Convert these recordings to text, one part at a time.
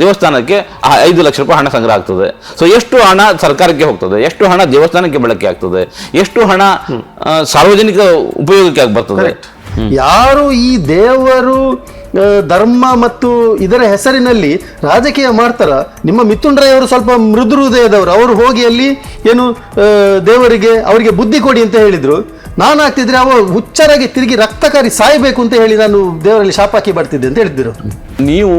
ದೇವಸ್ಥಾನಕ್ಕೆ ಆ ಐದು ಲಕ್ಷ ರೂಪಾಯಿ ಹಣ ಸಂಗ್ರಹ ಆಗ್ತದೆ. ಸೊ ಎಷ್ಟು ಹಣ ಸರ್ಕಾರಕ್ಕೆ ಹೋಗ್ತದೆ? ಎಷ್ಟು ಹಣ ದೇವಸ್ಥಾನಕ್ಕೆ ಬಳಕೆ ಆಗ್ತದೆ? ಎಷ್ಟು ಹಣ ಸಾರ್ವಜನಿಕ ಉಪಯೋಗಕ್ಕೆ ಆಗಿ ಬರ್ತದೆ? ಯಾರು ಈ ದೇವರು ಧರ್ಮ ಮತ್ತು ಇದರ ಹೆಸರಿನಲ್ಲಿ ರಾಜಕೀಯ ಮಾಡ್ತಾರ? ನಿಮ್ಮ ಮಿಥುನ್ ರೈ ಅವರು ಸ್ವಲ್ಪ ಮೃದು ಹೃದಯದವರು ಅವರು ಹೋಗಿ ಅಲ್ಲಿ ಏನು ದೇವರಿಗೆ ಅವರಿಗೆ ಬುದ್ಧಿ ಕೊಡಿ ಅಂತ ಹೇಳಿದ್ರು. ನಾನು ಆಗ್ತಿದ್ರೆ ಅವ ಹುಚ್ಚರಾಗಿ ತಿರುಗಿ ರಕ್ತಕಾರಿ ಸಾಯಬೇಕು ಅಂತ ಹೇಳಿ ನಾನು ದೇವರಲ್ಲಿ ಶಾಪಾಕಿ ಬರ್ತಿದ್ದೆ ಅಂತ ಹೇಳಿದ್ರು ನೀವು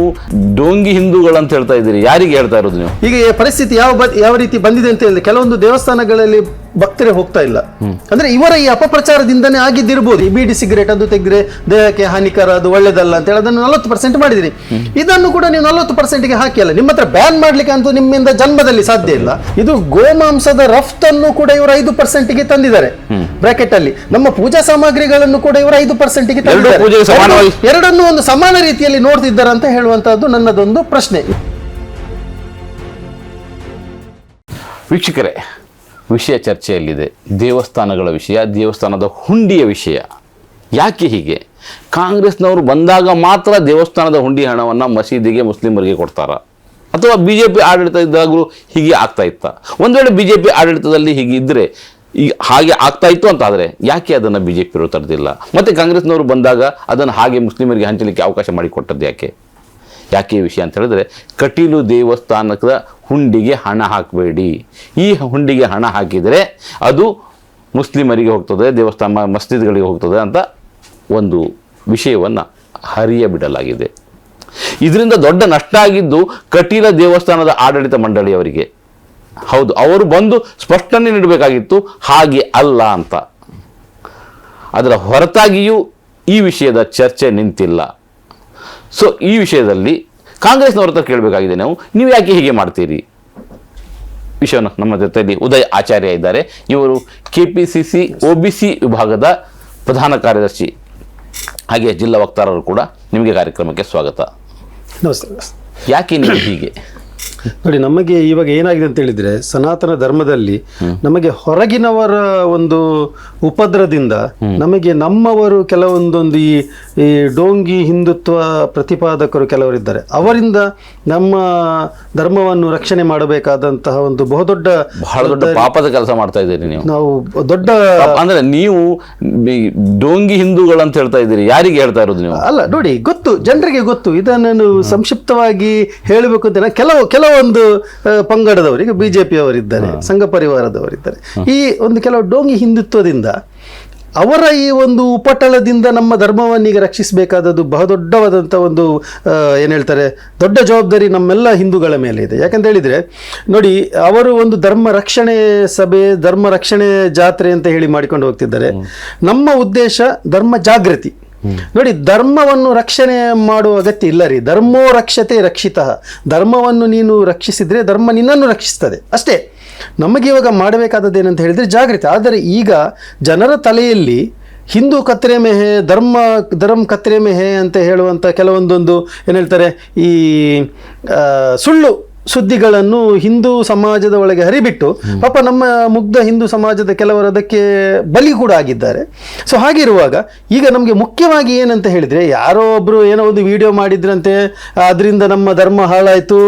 ಡೋಂಗಿ ಹಿಂದೂಗಳು ಅಂತ ಹೇಳ್ತಾ ಇದ್ದೀರಿ. ಯಾರಿಗೆ ಹೇಳ್ತಾ ಇರೋದು ನೀವು? ಈಗ ಈ ಪರಿಸ್ಥಿತಿ ಯಾವ ಯಾವ ರೀತಿ ಬಂದಿದೆ ಅಂತ ಹೇಳಿದ್ರೆ ಕೆಲವೊಂದು ದೇವಸ್ಥಾನಗಳಲ್ಲಿ ಭಕ್ತರೇ ಹೋಗ್ತಾ ಇಲ್ಲ. ಅಂದ್ರೆ ಇವರ ಈ ಅಪಪ್ರಚಾರದಿಂದನೇ ಆಗಿದ್ದಿರ್ಬೋದು. ಈ ಬಿಡಿ ಸಿಗರೇಟ್ ಅದು ತೆಗೆದ್ರೆ ದೇಹಕ್ಕೆ ಹಾನಿಕರ ಅದು ಒಳ್ಳೇದಲ್ಲ ಅಂತ ಹೇಳಿ ಅದನ್ನು ನಲವತ್ತು ಪರ್ಸೆಂಟ್ ಮಾಡಿದಿರಿ. ಇದನ್ನು ಕೂಡ ನೀವು ನಲವತ್ತು ಪರ್ಸೆಂಟ್ಗೆ ಹಾಕಿ ಅಲ್ಲ ನಿಮ್ಮ ಹತ್ರ ಬ್ಯಾನ್ ಮಾಡ್ಲಿಕ್ಕೆ ಅಂತೂ ನಿಮ್ಮಿಂದ ಜನ್ಮದಲ್ಲಿ ಸಾಧ್ಯ ಇಲ್ಲ. ಇದು ಗೋಮಾಂಸದ ರಫ್ತನ್ನು ಕೂಡ ಇವರು ಐದು ಪರ್ಸೆಂಟ್ಗೆ ತಂದಿದ್ದಾರೆ. ಬ್ರಾಕೆಟ್ ಅಲ್ಲಿ. ನಮ್ಮ ಪೂಜಾ ಸಾಮಗ್ರಿಗಳನ್ನು ಕೂಡ ಇವರು ಐದು ಪರ್ಸೆಂಟ್ಗೆ ಸಮಾನವಾಗಿ- ಎರಡನ್ನು ಒಂದು ಸಮಾನ ರೀತಿಯಲ್ಲಿ ನೋಡ್ತಿದ್ದಾರೆ ಅಂತ ಹೇಳುವಂತಹದ್ದು ನನ್ನದೊಂದು ಪ್ರಶ್ನೆ. ವೀಕ್ಷಕರೇ ವಿಷಯ ಚರ್ಚೆಯಲ್ಲಿದೆ. ದೇವಸ್ಥಾನಗಳ ವಿಷಯ ದೇವಸ್ಥಾನದ ಹುಂಡಿಯ ವಿಷಯ. ಯಾಕೆ ಹೀಗೆ? ಕಾಂಗ್ರೆಸ್ನವರು ಬಂದಾಗ ಮಾತ್ರ ದೇವಸ್ಥಾನದ ಹುಂಡಿ ಹಣವನ್ನು ಮಸೀದಿಗೆ ಮುಸ್ಲಿಮರಿಗೆ ಕೊಡ್ತಾರಾ. ಅಥವಾ ಬಿ ಜೆ ಪಿ ಆಡಳಿತ ಇದ್ದಾಗಲೂ ಹೀಗೆ ಆಗ್ತಾ ಇತ್ತ. ಒಂದು ವೇಳೆ ಬಿ ಜೆ ಪಿ ಆಡಳಿತದಲ್ಲಿ ಹೀಗೆ ಇದ್ದರೆ ಈ ಹಾಗೆ ಆಗ್ತಾ ಇತ್ತು ಅಂತ ಆದರೆ ಯಾಕೆ ಅದನ್ನು ಬಿ ಜೆ ಪಿಯವರು ತರದಿಲ್ಲ? ಮತ್ತು ಕಾಂಗ್ರೆಸ್ನವರು ಬಂದಾಗ ಅದನ್ನು ಹಾಗೆ ಮುಸ್ಲಿಮರಿಗೆ ಹಂಚಲಿಕ್ಕೆ ಅವಕಾಶ ಮಾಡಿಕೊಟ್ಟದ್ದು ಯಾಕೆ? ಯಾಕೆ ವಿಷಯ ಅಂತ ಹೇಳಿದ್ರೆ ಕಟೀಲು ದೇವಸ್ಥಾನದ ಹುಂಡಿಗೆ ಹಣ ಹಾಕಬೇಡಿ. ಈ ಹುಂಡಿಗೆ ಹಣ ಹಾಕಿದರೆ ಅದು ಮುಸ್ಲಿಮರಿಗೆ ಹೋಗ್ತದೆ, ದೇವಸ್ಥಾನ ಮಸ್ಜಿದ್ಗಳಿಗೆ ಹೋಗ್ತದೆ ಅಂತ ಒಂದು ವಿಷಯವನ್ನು ಹರಿಯ ಬಿಡಲಾಗಿದೆ. ಇದರಿಂದ ದೊಡ್ಡ ನಷ್ಟ ಆಗಿದ್ದು ಕಟೀಲ ದೇವಸ್ಥಾನದ ಆಡಳಿತ ಮಂಡಳಿಯವರಿಗೆ. ಹೌದು ಅವರು ಬಂದು ಸ್ಪಷ್ಟನೆ ನೀಡಬೇಕಾಗಿತ್ತು ಹಾಗೆ ಅಲ್ಲ ಅಂತ. ಅದರ ಹೊರತಾಗಿಯೂ ಈ ವಿಷಯದ ಚರ್ಚೆ ನಿಂತಿಲ್ಲ. ಸೊ ಈ ವಿಷಯದಲ್ಲಿ ಕಾಂಗ್ರೆಸ್ನವ್ರ ಹತ್ರ ಕೇಳಬೇಕಾಗಿದೆ ನಾವು ನೀವು ಯಾಕೆ ಹೀಗೆ ಮಾಡ್ತೀರಿ? ವಿಷಯವನ್ನು ನಮ್ಮ ಜೊತೆಯಲ್ಲಿ ಉದಯ್ ಆಚಾರ್ಯ ಇದ್ದಾರೆ. ಇವರು K P C C O B C ವಿಭಾಗದ ಪ್ರಧಾನ ಕಾರ್ಯದರ್ಶಿ. ಹಾಗೆ ಜಿಲ್ಲಾ ವಕ್ತಾರರು ಕೂಡ ನಿಮಗೆ ಕಾರ್ಯಕ್ರಮಕ್ಕೆ ಸ್ವಾಗತ. ನಮಸ್ತೆ. ಯಾಕೆ ನೀವು ಹೀಗೆ? ನೋಡಿ ನಮಗೆ ಇವಾಗ ಏನಾಗಿದೆ ಅಂತ ಹೇಳಿದ್ರೆ ಸನಾತನ ಧರ್ಮದಲ್ಲಿ ನಮಗೆ ಹೊರಗಿನವರ ಒಂದು ಉಪದ್ರದಿಂದ ನಮಗೆ ನಮ್ಮವರು ಕೆಲವೊಂದೊಂದು ಈ ಈ ಡೋಂಗಿ ಹಿಂದುತ್ವ ಪ್ರತಿಪಾದಕರು ಕೆಲವರಿದ್ದಾರೆ. ಅವರಿಂದ ನಮ್ಮ ಧರ್ಮವನ್ನು ರಕ್ಷಣೆ ಮಾಡಬೇಕಾದಂತಹ ಒಂದು ಬಹುದೊಡ್ಡ ಬಹಳ ದೊಡ್ಡ ಪಾಪದ ಕೆಲಸ ಮಾಡ್ತಾ ಇದ್ದೀರಿ ನೀವು. ನಾವು ದೊಡ್ಡ ಅಂದ್ರೆ ನೀವು ಡೋಂಗಿ ಹಿಂದೂಗಳು ಅಂತ ಹೇಳ್ತಾ ಇದ್ದೀರಿ. ಯಾರಿಗೆ ಹೇಳ್ತಾ ಇರೋದು ನೀವು? ಅಲ್ಲ ನೋಡಿ ಗೊತ್ತು ಜನರಿಗೆ ಗೊತ್ತು. ಇದನ್ನು ನಾನು ಸಂಕ್ಷಿಪ್ತವಾಗಿ ಹೇಳಬೇಕು ಅಂತ ಕೆಲವು ಕೆಲವೊಂದು ಪಂಗಡದವರಿಗೆ ಬಿಜೆಪಿ ಅವರಿದ್ದಾರೆ ಸಂಘ ಪರಿವಾರದವರಿದ್ದಾರೆ. ಈ ಒಂದು ಕೆಲವು ಡೋಂಗಿ ಹಿಂದುತ್ವದಿಂದ ಅವರ ಈ ಒಂದು ಉಪಟಳದಿಂದ ನಮ್ಮ ಧರ್ಮವನ್ನೀಗ ರಕ್ಷಿಸಬೇಕಾದದ್ದು ಬಹುದೊಡ್ಡವಾದಂಥ ಒಂದು ಏನು ಹೇಳ್ತಾರೆ ದೊಡ್ಡ ಜವಾಬ್ದಾರಿ ನಮ್ಮೆಲ್ಲ ಹಿಂದೂಗಳ ಮೇಲೆ ಇದೆ. ಯಾಕಂತ ಹೇಳಿದರೆ ನೋಡಿ ಅವರು ಒಂದು ಧರ್ಮ ರಕ್ಷಣೆ ಸಭೆ ಧರ್ಮ ರಕ್ಷಣೆ ಜಾತ್ರೆ ಅಂತ ಹೇಳಿ ಮಾಡಿಕೊಂಡು ಹೋಗ್ತಿದ್ದಾರೆ. ನಮ್ಮ ಉದ್ದೇಶ ಧರ್ಮ ಜಾಗೃತಿ. ನೋಡಿ, ಧರ್ಮವನ್ನು ರಕ್ಷಣೆ ಮಾಡುವ ಅಗತ್ಯ ಇಲ್ಲ ರೀ. ಧರ್ಮೋ ರಕ್ಷತೆ ರಕ್ಷಿತ. ಧರ್ಮವನ್ನು ನೀನು ರಕ್ಷಿಸಿದರೆ ಧರ್ಮ ನಿನ್ನನ್ನು ರಕ್ಷಿಸ್ತದೆ. ಅಷ್ಟೇ, ನಮಗೆ ಇವಾಗ ಮಾಡಬೇಕಾದದ್ದು ಏನಂತ ಹೇಳಿದ್ರೆ ಜಾಗೃತಿ. ಆದರೆ ಈಗ ಜನರ ತಲೆಯಲ್ಲಿ ಹಿಂದೂ ಕತ್ರೆ ಮೆಹೆ, ಧರ್ಮ ಧರ್ಮ ಕತ್ರೆ ಮೆಹೆ ಅಂತ ಹೇಳುವಂಥ ಕೆಲವೊಂದೊಂದು ಏನು ಹೇಳ್ತಾರೆ, ಈ ಸುಳ್ಳು ಸುದ್ದಿಗಳನ್ನು ಹಿಂದೂ ಸಮಾಜದ ಒಳಗೆ ಹರಿಬಿಟ್ಟು ಪಾಪ ನಮ್ಮ ಮುಗ್ಧ ಹಿಂದೂ ಸಮಾಜದ ಕೆಲವರು ಅದಕ್ಕೆ ಬಲಿ ಕೂಡ ಆಗಿದ್ದಾರೆ. ಸೊ ಹಾಗಿರುವಾಗ ಈಗ ನಮಗೆ ಮುಖ್ಯವಾಗಿ ಏನಂತ ಹೇಳಿದರೆ ಯಾರೋ ಒಬ್ಬರು ಏನೋ ಒಂದು ವಿಡಿಯೋ ಮಾಡಿದ್ರಂತೆ ಅದರಿಂದ ನಮ್ಮ ಧರ್ಮ ಹಾಳಾಯಿತು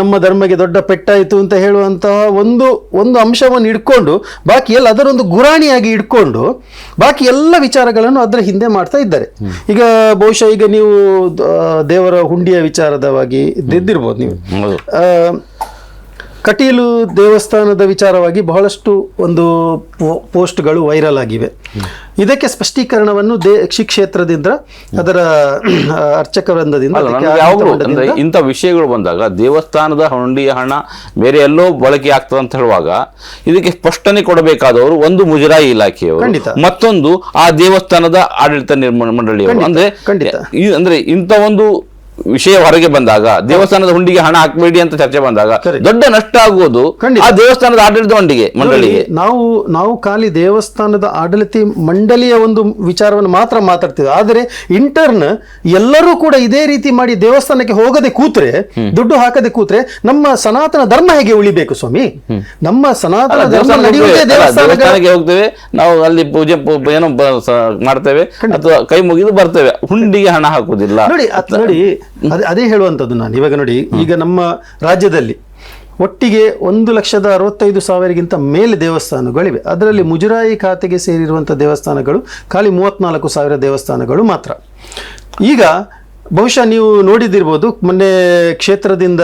ನಮ್ಮ ಧರ್ಮಕ್ಕೆ ದೊಡ್ಡ ಪೆಟ್ಟಾಯಿತು ಅಂತ ಹೇಳುವಂತಹ ಒಂದು ಒಂದು ಅಂಶವನ್ನು ಇಟ್ಕೊಂಡು ಬಾಕಿ ಎಲ್ಲ ಅದರೊಂದು ಗುರಾಣಿಯಾಗಿ ಇಟ್ಕೊಂಡು ಬಾಕಿ ಎಲ್ಲ ವಿಚಾರಗಳನ್ನು ಅದರ ಹಿಂದೆ ಮಾಡ್ತಾ ಇದ್ದಾರೆ. ಈಗ ಬಹುಶಃ ಈಗ ನೀವು ದೇವರ ಹುಂಡಿಯ ವಿಚಾರದವಾಗಿ ಇದ್ದಿರ್ಬೋದು ನೀವು. ಕಟೀಲು ದೇವಸ್ಥಾನದ ವಿಚಾರವಾಗಿ ಬಹಳಷ್ಟು ಒಂದು ಪೋಸ್ಟ್ಗಳು ವೈರಲ್ ಆಗಿವೆ. ಇದಕ್ಕೆ ಸ್ಪಷ್ಟೀಕರಣವನ್ನು ದೇ ಕ್ಷೇತ್ರದಿಂದ ಅದರ ಅರ್ಚಕ ವೃಂದದಿಂದ ಇಂಥ ವಿಷಯಗಳು ಬಂದಾಗ ದೇವಸ್ಥಾನದ ಹುಂಡಿಯ ಹಣ ಬೇರೆ ಎಲ್ಲೋ ಬಳಕೆ ಆಗ್ತದೆ ಅಂತ ಹೇಳುವಾಗ ಇದಕ್ಕೆ ಸ್ಪಷ್ಟನೆ ಕೊಡಬೇಕಾದವರು ಒಂದು ಮುಜರಾಯಿ ಇಲಾಖೆಯವರು. ಮತ್ತೊಂದು ಆ ದೇವಸ್ಥಾನದ ಆಡಳಿತ ನಿರ್ಮಾಣ ಮಂಡಳಿಯವರು. ಅಂದ್ರೆ ಅಂದ್ರೆ ಇಂಥ ಒಂದು ವಿಷಯ ಹೊರಗೆ ಬಂದಾಗ ದೇವಸ್ಥಾನದ ಹುಂಡಿಗೆ ಹಣ ಹಾಕಬೇಡಿ ಅಂತ ಚರ್ಚೆ ಬಂದಾಗ. ದೊಡ್ಡ ನಷ್ಟ ಆಗುವುದು. ಆ ದೇವಸ್ಥಾನದ ಆಡಳಿತ ಮಂಡಿಗೆ ಮಂಡಳಿಗೆ. ನಾವು ನಾವು ಖಾಲಿ ದೇವಸ್ಥಾನದ ಆಡಳಿತ ಮಂಡಳಿಯ ಒಂದು ವಿಚಾರವನ್ನು ಮಾತ್ರ ಮಾತಾಡ್ತೀವಿ. ಆದರೆ ಇಂಟರ್ನ್ ಎಲ್ಲರೂ ಕೂಡ ಇದೇ ರೀತಿ ಮಾಡಿ ದೇವಸ್ಥಾನಕ್ಕೆ ಹೋಗದೆ ಕೂತ್ರೆ ದುಡ್ಡು ಹಾಕದೆ ಕೂತ್ರೆ ನಮ್ಮ ಸನಾತನ ಧರ್ಮ ಹೇಗೆ ಉಳಿಬೇಕು ಸ್ವಾಮಿ? ನಮ್ಮ ಸನಾತನ ಧರ್ಮ ದೇವಸ್ಥಾನಕ್ಕೆ ನಡೆಯುವುದೇ ಹೋಗ್ತೇವೆ, ದೇವಸ್ಥಾನಕ್ಕೆ ಹೋಗ್ತೇವೆ. ನಾವು ಅಲ್ಲಿ ಪೂಜೆ ಏನೋ ಮಾಡ್ತೇವೆ. ಅಥವಾ ಕೈ ಮುಗಿದು ಬರ್ತೇವೆ. ಹುಂಡಿಗೆ ಹಣ ಹಾಕುವುದಿಲ್ಲ. ನೋಡಿ ನೋಡಿ ಅದೇ ಅದೇ ಹೇಳುವಂಥದ್ದು ನಾನು. ಇವಾಗ ನೋಡಿ ಈಗ ನಮ್ಮ ರಾಜ್ಯದಲ್ಲಿ ಒಟ್ಟಿಗೆ ಒಂದು ಲಕ್ಷದ ಅರವತ್ತೈದು ಸಾವಿರಗಿಂತ ಮೇಲೆ ದೇವಸ್ಥಾನಗಳಿವೆ. ಅದರಲ್ಲಿ ಮುಜರಾಯಿ ಖಾತೆಗೆ ಸೇರಿರುವಂಥ ದೇವಸ್ಥಾನಗಳು ಖಾಲಿ ಮೂವತ್ತ್ನಾಲ್ಕು ಸಾವಿರ ದೇವಸ್ಥಾನಗಳು ಮಾತ್ರ. ಈಗ ಬಹುಶಃ ನೀವು ನೋಡಿದಿರ್ಬೋದು ಮೊನ್ನೆ ಕ್ಷೇತ್ರದಿಂದ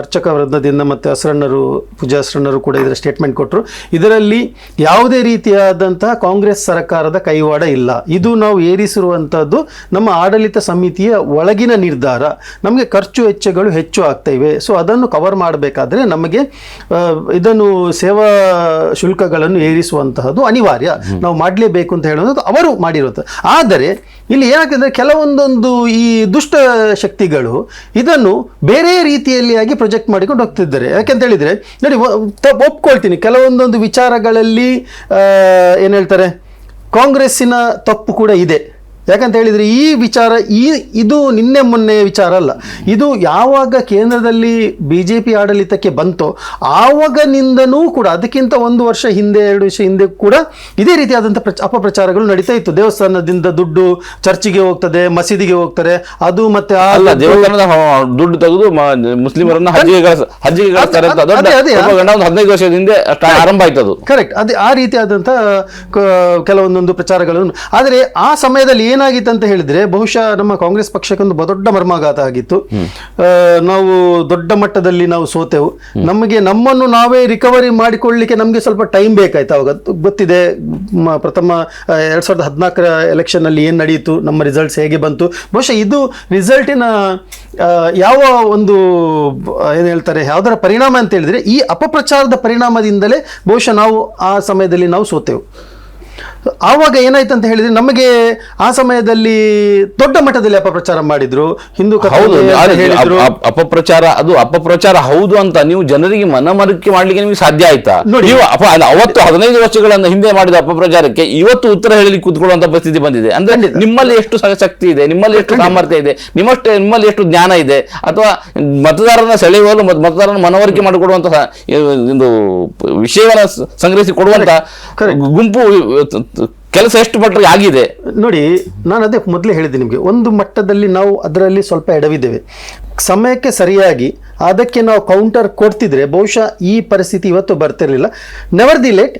ಅರ್ಚಕ ವೃಂದದಿಂದ ಮತ್ತು ಹಸರಣ್ಣರು ಪೂಜಾ ಹಸರಣ್ಣರು ಕೂಡ ಇದರ ಸ್ಟೇಟ್ಮೆಂಟ್ ಕೊಟ್ಟರು ಇದರಲ್ಲಿ ಯಾವುದೇ ರೀತಿಯಾದಂತಹ ಕಾಂಗ್ರೆಸ್ ಸರ್ಕಾರದ ಕೈವಾಡ ಇಲ್ಲ. ಇದು ನಾವು ಏರಿಸಿರುವಂಥದ್ದು ನಮ್ಮ ಆಡಳಿತ ಸಮಿತಿಯ ಒಳಗಿನ ನಿರ್ಧಾರ. ನಮಗೆ ಖರ್ಚು ವೆಚ್ಚಗಳು ಹೆಚ್ಚು ಆಗ್ತಾ ಇವೆ. ಸೊ ಅದನ್ನು ಕವರ್ ಮಾಡಬೇಕಾದ್ರೆ ನಮಗೆ ಇದನ್ನು ಸೇವಾ ಶುಲ್ಕಗಳನ್ನು ಏರಿಸುವಂತಹದ್ದು ಅನಿವಾರ್ಯ. ನಾವು ಮಾಡಲೇಬೇಕು ಅಂತ ಹೇಳುವಂಥದ್ದು ಅವರು ಮಾಡಿರುವಂಥದ್ದು. ಆದರೆ ಇಲ್ಲಿ ಏನಾಗ್ತದೆ ಕೆಲವೊಂದೊಂದು ಈ ದುಷ್ಟ ಶಕ್ತಿಗಳು ಇದನ್ನು ಬೇರೆ ರೀತಿಯಲ್ಲಿ ಆಗಿ ಪ್ರೊಜೆಕ್ಟ್ ಮಾಡಿಕೊಂಡು ಹೋಗ್ತಿದ್ದಾರೆ. ಯಾಕೆಂತ ಹೇಳಿದರೆ, ನೋಡಿ ಒಪ್ಕೊಳ್ತೀನಿ. ಕೆಲವೊಂದೊಂದು ವಿಚಾರಗಳಲ್ಲಿ ಏನು ಹೇಳ್ತಾರೆ, ಕಾಂಗ್ರೆಸ್ಸಿನ ತಪ್ಪು ಕೂಡ ಇದೆ. ಯಾಕಂತ ಹೇಳಿದ್ರೆ ಈ ವಿಚಾರ ಈ ಇದು ನಿನ್ನೆ ಮೊನ್ನೆ ವಿಚಾರ ಅಲ್ಲ. ಇದು ಯಾವಾಗ ಕೇಂದ್ರದಲ್ಲಿ ಬಿ ಜೆ ಪಿ ಆಡಳಿತಕ್ಕೆ ಬಂತೋ ಆವಾಗನಿಂದನೂ ಕೂಡ ಅದಕ್ಕಿಂತ ಒಂದು ವರ್ಷ ಹಿಂದೆ ಎರಡು ವರ್ಷ ಹಿಂದೆ ಕೂಡ ಇದೇ ರೀತಿಯಾದಂಥ ಪ್ರಚ ಅಪಪ್ರಚಾರಗಳು ನಡೀತಾ ಇತ್ತು. ದೇವಸ್ಥಾನದಿಂದ ದುಡ್ಡು ಚರ್ಚಿಗೆ ಹೋಗ್ತದೆ ಮಸೀದಿಗೆ ಹೋಗ್ತಾರೆ ಅದು ಮತ್ತೆ ಅಲ್ಲ ದುಡ್ಡು- ದೇವಸ್ಥಾನದ ದುಡ್ಡು ತೆಗೆದು ಮುಸ್ಲಿಮರನ್ನ ಹಜ್ಜಿಗೆ ಹಜ್ಜಿಗೆ ಒಂದು ಹದಿನೈದು ವರ್ಷದ ಹಿಂದೆ ಆರಂಭ ಆರಂಭ ಅದು. ಕರೆಕ್ಟ್ ಅದೇ ಆ ರೀತಿಯಾದಂಥ ಕೆಲವೊಂದೊಂದು ಪ್ರಚಾರಗಳನ್ನು. ಆದರೆ ಆ ಸಮಯದಲ್ಲಿ ಏನಾಗಿತ್ತು ಅಂತ ಹೇಳಿದ್ರೆ ಬಹುಶಃ ನಮ್ಮ ಕಾಂಗ್ರೆಸ್ ಪಕ್ಷಕ್ಕೆ ಒಂದು ದೊಡ್ಡ ಮರ್ಮಾಘಾತ ಆಗಿತ್ತು. ನಾವು ದೊಡ್ಡ ಮಟ್ಟದಲ್ಲಿ ನಾವು ಸೋತೆವು. ನಮಗೆ ನಮ್ಮನ್ನು ನಾವೇ ರಿಕವರಿ ಮಾಡಿಕೊಳ್ಳಲಿಕ್ಕೆ ನಮಗೆ ಸ್ವಲ್ಪ ಟೈಮ್ ಬೇಕಾಯ್ತು. ಅವಾಗ ಗೊತ್ತಿದೆ ಪ್ರಥಮ ಎರಡ್ ಸಾವಿರದ ಹದಿನಾಲ್ಕರ ಎಲೆಕ್ಷನ್ ಅಲ್ಲಿ ಏನು ನಡೆಯಿತು ನಮ್ಮ ರಿಸಲ್ಟ್ಸ್ ಹೇಗೆ ಬಂತು. ಬಹುಶಃ ಇದು ರಿಸಲ್ಟಿನ ಯಾವ ಒಂದು ಏನು ಹೇಳ್ತಾರೆ ಯಾವುದರ ಪರಿಣಾಮ ಅಂತ ಹೇಳಿದ್ರೆ ಈ ಅಪಪ್ರಚಾರದ ಪರಿಣಾಮದಿಂದಲೇ ಬಹುಶಃ ನಾವು ಆ ಸಮಯದಲ್ಲಿ ನಾವು ಸೋತೆವು. ಆವಾಗ ಏನಾಯ್ತು ಅಂತ ಹೇಳಿದ್ರೆ ನಮಗೆ ಆ ಸಮಯದಲ್ಲಿ ದೊಡ್ಡ ಮಟ್ಟದಲ್ಲಿ ಅಪಪ್ರಚಾರ ಮಾಡಿದ್ರು. ಹಿಂದೂ ಹೌದು ಅಂತ ಹೇಳಿದ್ರು. ಅಪ- ಅಪಪ್ರಚಾರ ಅದು ಅಪಪ್ರಚಾರ ಹೌದು ಅಂತ ನೀವು ಜನರಿಗೆ ಮನಮರಿಕೆ ಮಾಡ್ಲಿಕ್ಕೆ ನಿಮಗೆ ಸಾಧ್ಯ ಆಯ್ತಾ? ನೋಡಿ. ನೀವು ಅಪ ಅಲ್ಲ, ಅವತ್ತು ಹದಿನೈದು ವರ್ಷಗಳನ್ನ ಹಿಂದೆ ಮಾಡಿದ ಅಪಪ್ರಚಾರಕ್ಕೆ ಇವತ್ತು ಉತ್ತರ ಹೇಳಿ ಕೂತ್ಕೊಳ್ಳುವಂತ ಪರಿಸ್ಥಿತಿ ಬಂದಿದೆ. ಅಂದ್ರೆ ನಿಮ್ಮಲ್ಲಿ ಎಷ್ಟು ಸ- ಶಕ್ತಿ ಇದೆ ನಿಮ್ಮಲ್ಲಿ ಎಷ್ಟು ಸಾಮರ್ಥ್ಯ ಇದೆ ನಿಮ್ಮಷ್ಟು ನಿಮ್ಮಲ್ಲಿ ಎಷ್ಟು ಜ್ಞಾನ ಇದೆ ಅಥವಾ ಮತದಾರರನ್ನ ಸೆಳೆಯುವಲು ಮತ್- ಮತದಾರನ ಮನವರಿಕೆ ಮಾಡಿಕೊಡುವಂತಹ ಒಂದು ವಿಷಯವನ್ನ ಸ- ಸಂಗ್ರಹಿಸಿ ಕೊಡುವಂತ ಗುಂಪು ಕೆಲಸ ಎಷ್ಟು ಮಟ್ಟಿಗೆ ಆಗಿದೆ? ನೋಡಿ, ನಾನು ಅದೇ ಮೊದಲೇ ಹೇಳಿದೆ ನಿಮಗೆ, ಒಂದು ಮಟ್ಟದಲ್ಲಿ ನಾವು ಅದರಲ್ಲಿ ಸ್ವಲ್ಪ ಎಡವಿದ್ದೇವೆ. ಸಮಯಕ್ಕೆ ಸರಿಯಾಗಿ ಅದಕ್ಕೆ ನಾವು ಕೌಂಟರ್ ಕೊಡ್ತಿದ್ರೆ ಬಹುಶಃ ಈ ಪರಿಸ್ಥಿತಿ ಇವತ್ತು ಬರ್ತಿರಲಿಲ್ಲ. ನೆವರ್ ದಿ ಲೇಟ್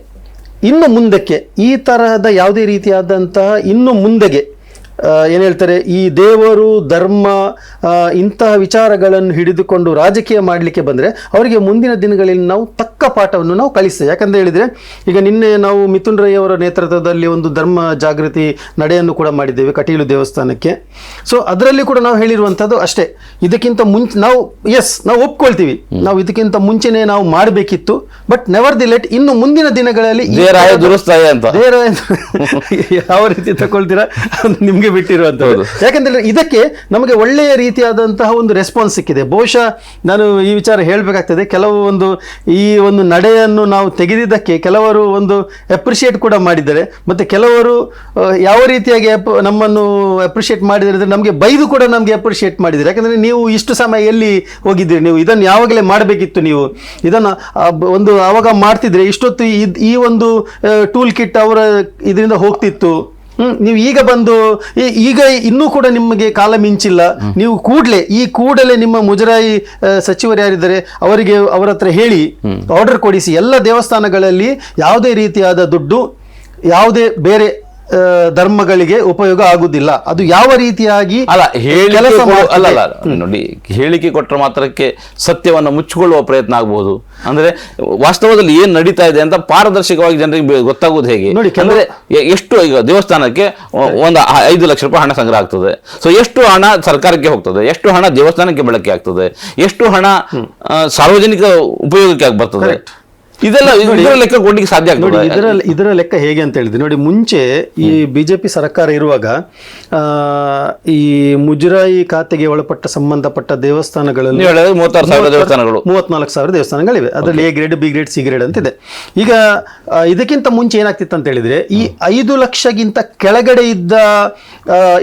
ಇನ್ನು ಮುಂದಕ್ಕೆ ಈ ತರಹದ ಯಾವುದೇ ರೀತಿಯಾದಂತಹ ಇನ್ನು ಮುಂದೆಗೆ ಏನು ಹೇಳ್ತಾರೆ ಈ ದೇವರು ಧರ್ಮ ಇಂತಹ ವಿಚಾರಗಳನ್ನು ಹಿಡಿದುಕೊಂಡು ರಾಜಕೀಯ ಮಾಡಲಿಕ್ಕೆ ಬಂದರೆ ಅವರಿಗೆ ಮುಂದಿನ ದಿನಗಳಲ್ಲಿ ನಾವು ತಕ್ಕ ಪಾಠವನ್ನು ನಾವು ಕಲಿಸ್ತೇವೆ. ಯಾಕಂತ ಹೇಳಿದರೆ ಈಗ ನಿನ್ನೆ ನಾವು ಮಿಥುನ್ ರೈ ಅವರ ನೇತೃತ್ವದಲ್ಲಿ ಒಂದು ಧರ್ಮ ಜಾಗೃತಿ ನಡೆಯನ್ನು ಕೂಡ ಮಾಡಿದ್ದೇವೆ ಕಟೀಲು ದೇವಸ್ಥಾನಕ್ಕೆ. ಸೊ ಅದರಲ್ಲಿ ಕೂಡ ನಾವು ಹೇಳಿರುವಂಥದ್ದು ಅಷ್ಟೇ. ಇದಕ್ಕಿಂತ ಮುಂಚೆ ನಾವು ಎಸ್ ನಾವು ಒಪ್ಕೊಳ್ತೀವಿ. ನಾವು ಇದಕ್ಕಿಂತ ಮುಂಚೆನೇ ನಾವು ಮಾಡಬೇಕಿತ್ತು. ಬಟ್ ನೆವರ್ ದಿ ಲೆಟ್ ಇನ್ನು ಮುಂದಿನ ದಿನಗಳಲ್ಲಿ ಯಾವ ರೀತಿ ತಗೊಳ್ತೀರಾ? ಅದು ನಿಮ್ಗೆ ಬಿಟ್ಟಿರುವಂಥದ್ದು. ಯಾಕಂದ್ರೆ ಇದಕ್ಕೆ ನಮಗೆ ಒಳ್ಳೆಯ ರೀತಿಯಾದಂತಹ ಒಂದು ರೆಸ್ಪಾನ್ಸ್ ಸಿಕ್ಕಿದೆ. ಬಹುಶಃ ನಾನು ಈ ವಿಚಾರ ಹೇಳಬೇಕಾಗ್ತದೆ. ಕೆಲವು ಒಂದು ಈ ಒಂದು ನಡೆಯನ್ನು ನಾವು ತೆಗೆದಿದ್ದಕ್ಕೆ ಕೆಲವರು ಒಂದು ಅಪ್ರಿಷಿಯೇಟ್ ಕೂಡ ಮಾಡಿದ್ದಾರೆ. ಮತ್ತೆ ಕೆಲವರು ಯಾವ ರೀತಿಯಾಗಿ ನಮ್ಮನ್ನು ಅಪ್ರಿಷಿಯೇಟ್ ಮಾಡಿದರೆ ಅಂದ್ರೆ ನಮಗೆ ಬೈದು ಕೂಡ ನಮಗೆ ಅಪ್ರಿಷಿಯೇಟ್ ಮಾಡಿದ್ದಾರೆ. ಯಾಕಂದ್ರೆ ನೀವು ಇಷ್ಟು ಸಮಯ ಎಲ್ಲಿ ಹೋಗಿದ್ದೀರಿ? ನೀವು ಇದನ್ನು ಯಾವಾಗಲೇ ಮಾಡಬೇಕಿತ್ತು ನೀವು. ಇದನ್ನು ಒಂದು ಆವಾಗ ಮಾಡ್ತಿದ್ರೆ ಇಷ್ಟೊತ್ತು ಈ ಒಂದು ಟೂಲ್ ಕಿಟ್ ಅವರ ಇದರಿಂದ ಹೋಗ್ತಿತ್ತು. ನೀವು ಈಗ ಬಂದು ಈ- ಈಗ ಇನ್ನೂ ಕೂಡ ನಿಮಗೆ ಕಾಲ ಮಿಂಚಿಲ್ಲ. ನೀವು ಕೂಡಲೇ ಈ ಕೂಡಲೇ ನಿಮ್ಮ ಮುಜರಾಯಿ ಸಚಿವರು ಯಾರಿದ್ದಾರೆ ಅವರಿಗೆ ಅವರ ಹತ್ರ ಹೇಳಿ ಆರ್ಡರ್ ಕೊಡಿಸಿ ಎಲ್ಲ ದೇವಸ್ಥಾನಗಳಲ್ಲಿ ಯಾವುದೇ ರೀತಿಯಾದ ದುಡ್ಡು ಯಾವುದೇ ಬೇರೆ ಧರ್ಮಗಳಿಗೆ ಉಪಯೋಗ ಆಗುದಿಲ್ಲ. ಅದು ಯಾವ ರೀತಿಯಾಗಿ ಅಲ್ಲ ಕೆಲಸ ಅಲ್ಲ ಅಲ್ಲ ನೋಡಿ ಹೇಳಿಕೆ ಕೊಟ್ಟರೆ ಮಾತ್ರಕ್ಕೆ ಸತ್ಯವನ್ನು ಮುಚ್ಚಿಕೊಳ್ಳುವ ಪ್ರಯತ್ನ ಆಗಬಹುದು ಅಂದ್ರೆ ವಾಸ್ತವದಲ್ಲಿ ಏನ್ ನಡೀತಾ ಇದೆ ಅಂತ ಪಾರದರ್ಶಕವಾಗಿ ಜನರಿಗೆ ಗೊತ್ತಾಗುವುದು ಗೊತ್ತಾಗೋದು ಹೇಗೆ? ನೋಡಿ, ಅಂದ್ರೆ ಎಷ್ಟು ಈಗ ದೇವಸ್ಥಾನಕ್ಕೆ ಒಂದು ಐದು ಲಕ್ಷ ರೂಪಾಯಿ ಹಣ ಸಂಗ್ರಹ ಆಗ್ತದೆ. ಸೊ ಎಷ್ಟು ಹಣ ಸರ್ಕಾರಕ್ಕೆ ಹೋಗ್ತದೆ? ಎಷ್ಟು ಹಣ ದೇವಸ್ಥಾನಕ್ಕೆ ಬಳಕೆ ಆಗ್ತದೆ? ಎಷ್ಟು ಹಣ ಸಾರ್ವಜನಿಕ ಉಪಯೋಗಕ್ಕೆ ಆಗಿ ಬರ್ತದೆ? ಇದೆಲ್ಲ ಇದರ ಲೆಕ್ಕ ಕೊಡ್ಲಿಕ್ಕೆ ಸಾಧ್ಯ ನೋಡಿ ಇದರ ಇದರ ಲೆಕ್ಕ ಹೇಗೆ ಅಂತ ಹೇಳಿದ್ರೆ ನೋಡಿ ಮುಂಚೆ ಈ ಬಿಜೆಪಿ ಸರ್ಕಾರ ಇರುವಾಗ ಆ, ಈ ಮುಜರಾಯಿ ಖಾತೆಗೆ ಒಳಪಟ್ಟ ಸಂಬಂಧಪಟ್ಟ ದೇವಸ್ಥಾನಗಳಲ್ಲಿ ಮೂವತ್ತಾರು ಸಾವಿರ ದೇವಸ್ಥಾನಗಳು. ಮೂವತ್ನಾಲ್ಕು ಸಾವಿರ ದೇವಸ್ಥಾನಗಳಿವೆ. ಅದರಲ್ಲಿ A grade B grade C grade ಅಂತ ಇದೆ ಈಗ ಇದಕ್ಕಿಂತ ಮುಂಚೆ ಏನಾಗ್ತಿತ್ತು ಅಂತ ಹೇಳಿದ್ರೆ ಈ ಐದು ಲಕ್ಷಗಿಂತ ಕೆಳಗಡೆ ಇದ್ದ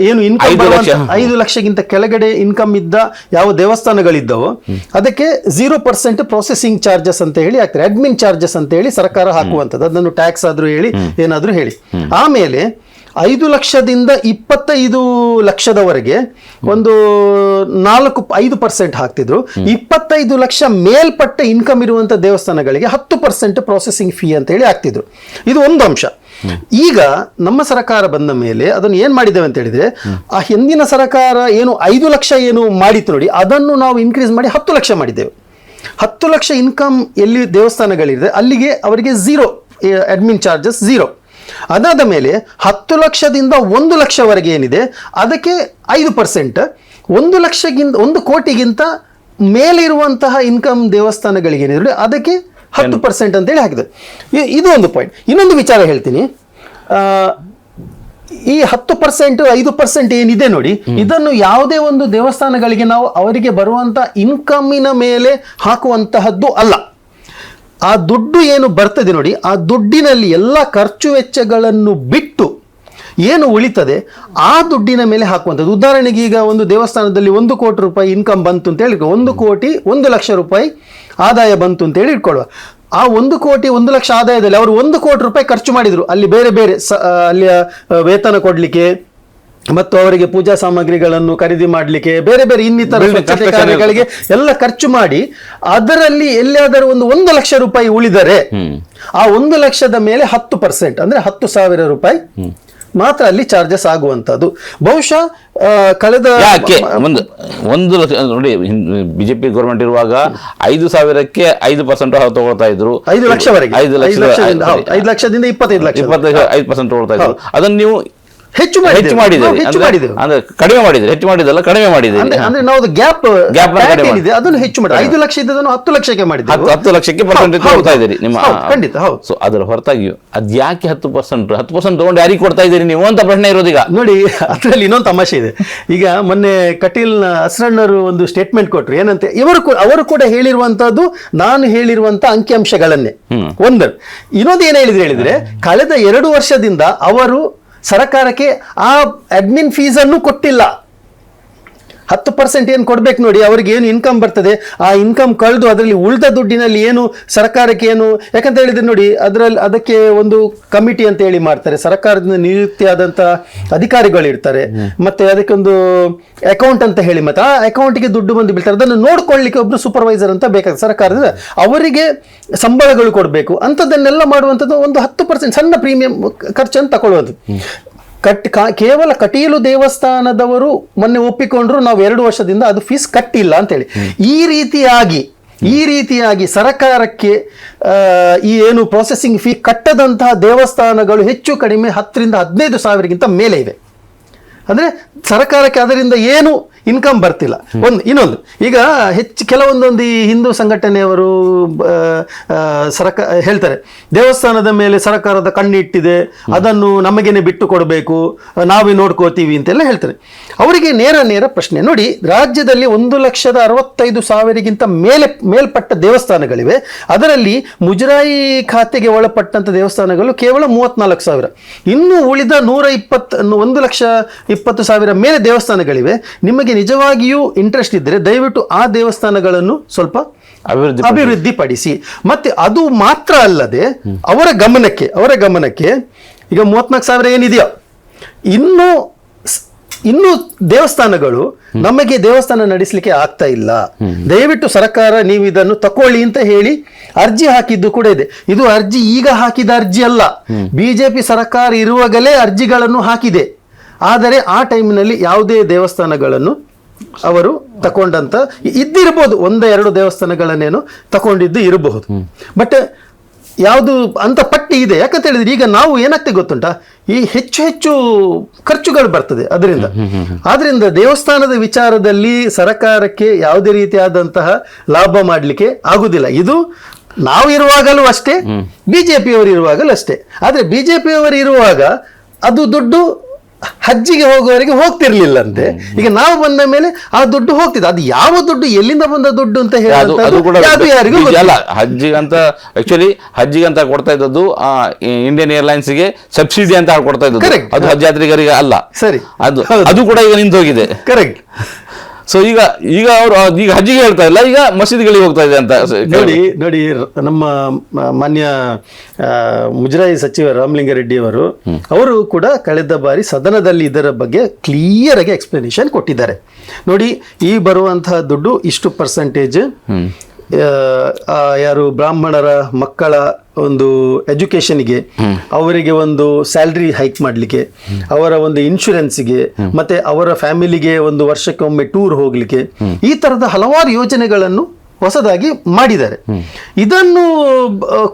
ಏನು ಇನ್ಕಮ್. ಐದು ಲಕ್ಷಗಿಂತ ಕೆಳಗಡೆ ಇನ್ಕಮ್ ಇದ್ದ ಯಾವ ದೇವಸ್ಥಾನಗಳಿದ್ದವೋ ಅದಕ್ಕೆ ಜೀರೋ ಪರ್ಸೆಂಟ್ ಪ್ರೊಸೆಸಿಂಗ್ ಚಾರ್ಜಸ್ ಅಂತ ಹೇಳಿ ಆಗ್ತಾರೆ ಅಡ್ಮಿನ್ ಚಾರ್ಜಸ್ ಅಂತ ಹೇಳಿ ಸರ್ಕಾರ ಹಾಕುವಂಥದ್ದು. ಅದನ್ನು ಟ್ಯಾಕ್ಸ್ ಆದರೂ ಹೇಳಿ ಏನಾದರೂ ಹೇಳಿ. ಆಮೇಲೆ ಐದು ಲಕ್ಷದಿಂದ ಇಪ್ಪತ್ತೈದು ಲಕ್ಷದವರೆಗೆ ಒಂದು ನಾಲ್ಕು ಐದು ಪರ್ಸೆಂಟ್ ಹಾಕ್ತಿದ್ರು. ಇಪ್ಪತ್ತೈದು ಲಕ್ಷ ಮೇಲ್ಪಟ್ಟ ಇನ್ಕಮ್ ಇರುವಂತ ದೇವಸ್ಥಾನಗಳಿಗೆ ಹತ್ತು ಪರ್ಸೆಂಟ್ ಪ್ರೊಸೆಸಿಂಗ್ ಫೀ ಅಂತ ಹೇಳಿ ಹಾಕ್ತಿದ್ರು. ಇದು ಒಂದು ಅಂಶ. ಈಗ ನಮ್ಮ ಸರ್ಕಾರ ಬಂದ ಮೇಲೆ ಅದನ್ನು ಏನ್ ಮಾಡಿದ್ದೇವೆ ಅಂತ ಹೇಳಿದ್ರೆ ಆ ಹಿಂದಿನ ಸರ್ಕಾರ ಏನು ಐದು ಲಕ್ಷ ಏನು ಮಾಡಿತ್ತು ನೋಡಿ ಅದನ್ನು ನಾವು ಇನ್ಕ್ರೀಸ್ ಮಾಡಿ ಹತ್ತು ಲಕ್ಷ ಮಾಡಿದ್ದೇವೆ. ಹತ್ತು ಲಕ್ಷ ಇನ್ಕಮ್ ಎಲ್ಲಿ ದೇವಸ್ಥಾನಗಳಿದೆ ಅಲ್ಲಿಗೆ ಅವರಿಗೆ ಝೀರೋ ಅಡ್ಮಿನ್ ಚಾರ್ಜಸ್ ಝೀರೋ ಅದಾದ ಮೇಲೆ ಹತ್ತು ಲಕ್ಷದಿಂದ ಒಂದು ಲಕ್ಷವರೆಗೆ ಏನಿದೆ ಅದಕ್ಕೆ ಐದು ಪರ್ಸೆಂಟ್ ಒಂದು ಲಕ್ಷಗಿಂತ ಒಂದು ಕೋಟಿಗಿಂತ ಮೇಲಿರುವಂತಹ ಇನ್ಕಮ್ ದೇವಸ್ಥಾನಗಳಿಗೆ ಏನಿದೆ ಅದಕ್ಕೆ ಹತ್ತು ಪರ್ಸೆಂಟ್ ಅಂತೇಳಿ ಹಾಕಿದೆ. ಇದು ಒಂದು ಪಾಯಿಂಟ್ ಇನ್ನೊಂದು ವಿಚಾರ ಹೇಳ್ತೀನಿ. ಈ ಹತ್ತು ಪರ್ಸೆಂಟ್ ಐದು ಪರ್ಸೆಂಟ್ ಏನಿದೆ ನೋಡಿ ಇದನ್ನು ಯಾವುದೇ ಒಂದು ದೇವಸ್ಥಾನಗಳಿಗೆ ನಾವು ಅವರಿಗೆ ಬರುವಂತ ಇನ್ಕಮ್ಮಿನ ಮೇಲೆ ಹಾಕುವಂತಹದ್ದು ಅಲ್ಲ. ಆ ದುಡ್ಡು ಏನು ಬರ್ತದೆ ನೋಡಿ ಆ ದುಡ್ಡಿನಲ್ಲಿ ಎಲ್ಲ ಖರ್ಚು ವೆಚ್ಚಗಳನ್ನು ಬಿಟ್ಟು ಏನು ಉಳಿತದೆ ಆ ದುಡ್ಡಿನ ಮೇಲೆ ಹಾಕುವಂಥದ್ದು. ಉದಾಹರಣೆಗೆ ಈಗ ಒಂದು ದೇವಸ್ಥಾನದಲ್ಲಿ ಒಂದು ಕೋಟಿ ರೂಪಾಯಿ ಇನ್ಕಮ್ ಬಂತು ಅಂತ ಹೇಳಿ ಒಂದು ಕೋಟಿ ಒಂದು ಲಕ್ಷ ರೂಪಾಯಿ ಆದಾಯ ಬಂತು ಅಂತೇಳಿ ಇಟ್ಕೊಳ್ಳುವ. ಆ ಒಂದು ಕೋಟಿ ಒಂದು ಲಕ್ಷ ಆದಾಯದಲ್ಲಿ ಅವರು ಒಂದು ಕೋಟಿ ರೂಪಾಯಿ ಖರ್ಚು ಮಾಡಿದ್ರು. ಅಲ್ಲಿ ಬೇರೆ ಬೇರೆ ಸ ಆ, ಅಲ್ಲಿಯ ವೇತನ ಕೊಡಲಿಕ್ಕೆ ಮತ್ತು ಅವರಿಗೆ ಪೂಜಾ ಸಾಮಗ್ರಿಗಳನ್ನು ಖರೀದಿ ಮಾಡಲಿಕ್ಕೆ ಬೇರೆ ಬೇರೆ ಇನ್ನಿತರ ಸ್ವಚ್ಛತೆ ಕಾರ್ಯಗಳಿಗೆ ಎಲ್ಲ ಖರ್ಚು ಮಾಡಿ ಅದರಲ್ಲಿ ಎಲ್ಲಿಯಾದರೂ ಒಂದು ಒಂದು ಲಕ್ಷ ರೂಪಾಯಿ ಉಳಿದರೆ ಆ ಒಂದು ಲಕ್ಷದ ಮೇಲೆ ಹತ್ತು ಪರ್ಸೆಂಟ್ ಅಂದ್ರೆ ಹತ್ತು ಸಾವಿರ ರೂಪಾಯಿ ಮಾತ್ರ ಅಲ್ಲಿ ಚಾರ್ಜಸ್ ಆಗುವಂತದ್ದು ಬಹುಶಃ ಕಳೆದ ಯಾಕೆ? ಒಂದು ಒಂದು ಲಕ್ಷ ನೋಡಿ ಬಿಜೆಪಿ ಗೌರ್ಮೆಂಟ್ ಇರುವಾಗ ಐದು ಸಾವಿರಕ್ಕೆ ಐದು ಪರ್ಸೆಂಟ್ ತಗೊಳ್ತಾ ಇದ್ರು. ಐದು ಲಕ್ಷವರೆಗೆ. ಐದು ಲಕ್ಷ ಐದು ಲಕ್ಷದಿಂದ ಇಪ್ಪತ್ತೈದು ಲಕ್ಷ. ಇಪ್ಪತ್ತೈದು ಐದು ಪರ್ಸೆಂಟ್ ತಗೊಳ್ತಾ ಇದ್ರು. ಅದನ್ನು ನೀವು ಹೆಚ್ಚು ಹೆಚ್ಚು ಮಾಡಿದ್ದೀರಿ ಹೆಚ್ಚು ಮಾಡಿದ್ದೇವೆ. ಅಂದ್ರೆ ಕಡಿಮೆ ಮಾಡಿದ್ರೆ ಹೆಚ್ಚು ಮಾಡಿದಲ್ಲ ಕಡಿಮೆ ಮಾಡಿದ್ದೇವೆ. ಅಂದ್ರೆ ನಾವು ಗ್ಯಾಪ್ ಗ್ಯಾಪ್ ಏನಿದೆ ಅದನ್ನು ಹೆಚ್ಚು ಮಾಡಿ ಐದು ಲಕ್ಷ ಇದ್ದದನ್ನು ಹತ್ತು ಲಕ್ಷಕ್ಕೆ ಮಾಡಿದ್ದೆ ಹತ್ತು ಲಕ್ಷಕ್ಕೆ ಪರ್ಸೆಂಟೇಜ್ ಕೊಡ್ತಾ ಇದ್ದೀರಿ. ನಿಮ್ಮ ಖಂಡಿತ ಹೌದು. ಸೊ ಅದರ ಹೊರತಾಗಿಯೂ ಅದ್ ಯಾಕೆ ಹತ್ತು ಪರ್ಸೆಂಟ್ ಹತ್ತು ಪರ್ಸೆಂಟ್ ತಗೊಂಡು ಯಾರಿಗೆ ಕೊಡ್ತಾ ಇದ್ದೀರಿ ನೀವು ಅಂತ ಪ್ರಶ್ನೆ ಇರೋದೀಗ ನೋಡಿ ಅದರಲ್ಲಿ ಇನ್ನೊಂದು ತಮಾಷೆ ಇದೆ. ಈಗ ಮೊನ್ನೆ ಕಟೀಲ್ ಅಸ್ರಣ್ಣರು ಒಂದು ಸ್ಟೇಟ್ಮೆಂಟ್ ಕೊಟ್ಟರು ಏನಂತೆ? ಇವರು ಅವರು ಕೂಡ ಹೇಳಿರುವಂತಹದ್ದು ನಾನು ಹೇಳಿರುವಂತ ಅಂಕಿಅಂಶಗಳನ್ನೇ. ಒಂದು ಇನ್ನೊಂದು ಏನು ಹೇಳಿದ್ರೆ ಹೇಳಿದ್ರೆ ಕಳೆದ ಎರಡು ವರ್ಷದಿಂದ ಅವರು ಸರಕಾರಕ್ಕೆ ಆ ಅಡ್ಮಿನ್ ಫೀಸನ್ನು ಕೊಟ್ಟಿಲ್ಲ. ಹತ್ತು ಪರ್ಸೆಂಟ್ ಏನು ಕೊಡಬೇಕು ನೋಡಿ, ಅವ್ರಿಗೆ ಏನು ಇನ್ಕಮ್ ಬರ್ತದೆ, ಆ ಇನ್ಕಮ್ ಕಳೆದು ಅದರಲ್ಲಿ ಉಳಿದ ದುಡ್ಡಿನಲ್ಲಿ ಏನು ಸರ್ಕಾರಕ್ಕೆ ಏನು, ಯಾಕಂತ ಹೇಳಿದ್ರೆ ನೋಡಿ, ಅದರಲ್ಲಿ ಅದಕ್ಕೆ ಒಂದು ಕಮಿಟಿ ಅಂತ ಹೇಳಿ ಮಾಡ್ತಾರೆ. ಸರ್ಕಾರದಿಂದ ನಿಯುಕ್ತಿಯಾದಂಥ ಅಧಿಕಾರಿಗಳು ಇರ್ತಾರೆ ಮತ್ತೆ ಅದಕ್ಕೊಂದು ಅಕೌಂಟ್ ಅಂತ ಹೇಳಿ ಮತ್ತೆ, ಆ ಅಕೌಂಟ್ಗೆ ದುಡ್ಡು ಬಂದು ಬೀಳ್ತಾರೆ. ಅದನ್ನು ನೋಡ್ಕೊಳ್ಳಿಕ್ಕೆ ಒಬ್ರು ಸೂಪರ್ವೈಸರ್ ಅಂತ ಬೇಕಾಗ್ತದೆ ಸರ್ಕಾರದಿಂದ ಅವರಿಗೆ ಸಂಬಳಗಳು ಕೊಡಬೇಕು. ಅಂಥದ್ದನ್ನೆಲ್ಲ ಮಾಡುವಂಥದ್ದು ಒಂದು ಹತ್ತು ಪರ್ಸೆಂಟ್ ಸಣ್ಣ ಪ್ರೀಮಿಯಂ ಖರ್ಚನ್ನು ತಗೊಳ್ಳುವಂಥದ್ದು. ಕಟ್ ಕಾ- ಕೇವಲ ಕಟೀಲು ದೇವಸ್ಥಾನದವರು ಮೊನ್ನೆ ಒಪ್ಪಿಕೊಂಡ್ರು ನಾವು ಎರಡು ವರ್ಷದಿಂದ ಅದು ಫೀಸ್ ಕಟ್ಟಿಲ್ಲ ಅಂತೇಳಿ. ಈ ರೀತಿಯಾಗಿ ಈ ರೀತಿಯಾಗಿ ಸರ್ಕಾರಕ್ಕೆ ಈ ಏನು ಪ್ರೊಸೆಸಿಂಗ್ ಫೀ ಕಟ್ಟದಂತಹ ದೇವಸ್ಥಾನಗಳು ಹೆಚ್ಚು ಕಡಿಮೆ ಹತ್ತರಿಂದ ಹದಿನೈದು ಸಾವಿರಗಿಂತ ಮೇಲೆ ಇದೆ. ಅಂದರೆ ಸರ್ಕಾರಕ್ಕೆ ಅದರಿಂದ ಏನು ಇನ್ಕಮ್ ಬರ್ತಿಲ್ಲ. ಒಂದು ಇನ್ನೊಂದು ಈಗ ಹೆಚ್ಚು ಕೆಲವೊಂದೊಂದು ಈ ಹಿಂದೂ ಸಂಘಟನೆಯವರು ಆ, ಹೇಳ್ತಾರೆ ದೇವಸ್ಥಾನದ ಮೇಲೆ ಸರ್ಕಾರದ ಕಣ್ಣಿಟ್ಟಿದೆ ಅದನ್ನು ನಮಗೇನೆ ಬಿಟ್ಟು ಕೊಡಬೇಕು ನಾವೇ ನೋಡ್ಕೋತೀವಿ ಅಂತೆಲ್ಲ ಹೇಳ್ತಾರೆ. ಅವರಿಗೆ ನೇರ ನೇರ ಪ್ರಶ್ನೆ ನೋಡಿ ರಾಜ್ಯದಲ್ಲಿ ಒಂದು ಲಕ್ಷದ ಅರವತ್ತೈದು ಸಾವಿರಗಿಂತ ಮೇಲೆ ಮೇಲ್ಪಟ್ಟ ದೇವಸ್ಥಾನಗಳಿವೆ ಅದರಲ್ಲಿ ಮುಜರಾಯಿ ಖಾತೆಗೆ ಒಳಪಟ್ಟಂತ ದೇವಸ್ಥಾನಗಳು ಕೇವಲ ಮೂವತ್ನಾಲ್ಕು ಸಾವಿರ. ಇನ್ನು ಉಳಿದ ನೂರ ಇಪ್ಪತ್ತು ಒಂದು ಲಕ್ಷ ಇಪ್ಪತ್ತು ಸಾವಿರ ಮೇಲೆ ದೇವಸ್ಥಾನಗಳಿವೆ. ನಿಮಗೆ ನಿಜವಾಗಿಯೂ ಇಂಟ್ರೆಸ್ಟ್ ಇದ್ದರೆ ದಯವಿಟ್ಟು ಆ ದೇವಸ್ಥಾನಗಳನ್ನು ಸ್ವಲ್ಪ ಅಭಿವೃದ್ಧಿ ಅಭಿವೃದ್ಧಿಪಡಿಸಿ. ಮತ್ತೆ ಅದು ಮಾತ್ರ ಅಲ್ಲದೆ ಅವರ ಗಮನಕ್ಕೆ ಅವರ ಗಮನಕ್ಕೆ ಈಗ ಮೂವತ್ನಾಲ್ಕು ಸಾವಿರ ಏನಿದೆಯೋ ಇನ್ನು ಇನ್ನು ದೇವಸ್ಥಾನಗಳು ನಮಗೆ ದೇವಸ್ಥಾನ ನಡೆಸಲಿಕ್ಕೆ ಆಗ್ತಾ ಇಲ್ಲ. ದಯವಿಟ್ಟು ಸರ್ಕಾರ ನೀವು ಇದನ್ನು ತಕೊಳ್ಳಿ ಅಂತ ಹೇಳಿ ಅರ್ಜಿ ಹಾಕಿದ್ದು ಕೂಡ ಇದೆ. ಇದು ಅರ್ಜಿ ಈಗ ಹಾಕಿದ ಅರ್ಜಿ ಅಲ್ಲ. ಬಿಜೆಪಿ ಸರ್ಕಾರ ಇರುವಾಗಲೇ ಅರ್ಜಿಗಳನ್ನು ಹಾಕಿದೆ. ಆದರೆ ಆ ಟೈಮಿನಲ್ಲಿ ಯಾವುದೇ ದೇವಸ್ಥಾನಗಳನ್ನು ಅವರು ತಕೊಂಡಂತ ಇದ್ದಿರಬಹುದು ಒಂದ ಎರಡು ದೇವಸ್ಥಾನಗಳನ್ನೇನು ತಕೊಂಡಿದ್ದು ಇರಬಹುದು. ಬಟ್ ಯಾವುದು ಅಂತ ಪಟ್ಟಿ ಇದೆ. ಯಾಕಂತ ಹೇಳಿದ್ರೆ ಈಗ ನಾವು ಏನಾಗ್ತದೆ ಗೊತ್ತುಂಟ? ಈ ಹೆಚ್ಚು ಹೆಚ್ಚು ಖರ್ಚುಗಳು ಬರ್ತದೆ ಅದರಿಂದ. ಆದ್ರಿಂದ ದೇವಸ್ಥಾನದ ವಿಚಾರದಲ್ಲಿ ಸರಕಾರಕ್ಕೆ ಯಾವುದೇ ರೀತಿಯಾದಂತಹ ಲಾಭ ಮಾಡಲಿಕ್ಕೆ ಆಗುದಿಲ್ಲ. ಇದು ನಾವು ಇರುವಾಗಲೂ ಅಷ್ಟೇ ಬಿಜೆಪಿಯವರು ಇರುವಾಗಲೂ ಅಷ್ಟೇ. ಆದ್ರೆ ಬಿಜೆಪಿಯವರು ಇರುವಾಗ ಅದು ದುಡ್ಡು ಹಜ್ಜಿಗೆ ಹೋಗುವವರಿಗೆ ಹೋಗ್ತಿರ್ಲಿಲ್ಲಂತೆ. ಈಗ ನಾವು ಬಂದ ಮೇಲೆ ಆ ದುಡ್ಡು ಹೋಗ್ತಿದೆ. ಅದು ಯಾವ ದುಡ್ಡು ಎಲ್ಲಿಂದ ಬಂದ ದುಡ್ಡು ಅಂತ ಅದು ಅದು ಕೂಡ ಯಾರಿಗೂ ಗೊತ್ತಿಲ್ಲ. ಅಲ್ಲ ಅಂತ ಆಕ್ಚುಲಿ ಹಜ್ಜಿಗೆ ಅಂತ ಕೊಡ್ತಾ ಇದ್ದದ್ದು ಆ, ಇಂಡಿಯನ್ ಏರ್ಲೈನ್ಸ್ಗೆ ಸಬ್ಸಿಡಿ ಅಂತ ಕೊಡ್ತಾ ಇದ್ದದ್ದು. Correct. ಅದು ಹಜ್ ಯಾತ್ರಿಕರಿಗೆ ಅಲ್ಲ. ಸರಿ. ಅದು ಅದು ಕೂಡ ಈಗ ನಿಂತು ಹೋಗಿದೆ ಕರೆಕ್ಟ್ ಸೊ ಈಗ ಈಗ ಅವರು ಈಗ ಹಜ್ಜಿಗೆ ಹೇಳ್ತಾ ಇಲ್ಲ ಈಗ ಮಸೀದಿಗಳಿಗೆ ಹೋಗ್ತಾ ಇದೆ ಅಂತ ನೋಡಿ ನೋಡಿ ನಮ್ಮ ಮಾನ್ಯ ಮುಜರಾಯಿ ಸಚಿವ ರಾಮಲಿಂಗಾರೆಡ್ಡಿ ಅವರು ಅವರು ಕೂಡ ಕಳೆದ ಬಾರಿ ಸದನದಲ್ಲಿ ಇದರ ಬಗ್ಗೆ ಕ್ಲಿಯರ್ ಆಗಿ ಎಕ್ಸ್ಪ್ಲನೇಷನ್ ಕೊಟ್ಟಿದ್ದಾರೆ. ನೋಡಿ ಈ ಬರುವಂತಹ ದುಡ್ಡು ಇಷ್ಟು ಪರ್ಸೆಂಟೇಜ್ ಯಾರು ಬ್ರಾಹ್ಮಣರ ಮಕ್ಕಳ ಒಂದು ಎಜುಕೇಶನ್ಗೆ ಅವರಿಗೆ ಒಂದು ಸ್ಯಾಲ್ರಿ ಹೈಕ್ ಮಾಡಲಿಕ್ಕೆ ಅವರ ಒಂದು ಇನ್ಶೂರೆನ್ಸ್ಗೆ ಮತ್ತೆ ಅವರ ಫ್ಯಾಮಿಲಿಗೆ ಒಂದು ವರ್ಷಕ್ಕೊಮ್ಮೆ ಟೂರ್ ಹೋಗ್ಲಿಕ್ಕೆ ಈ ತರದ ಹಲವಾರು ಯೋಜನೆಗಳನ್ನು ಹೊಸದಾಗಿ ಮಾಡಿದ್ದಾರೆ. ಇದನ್ನು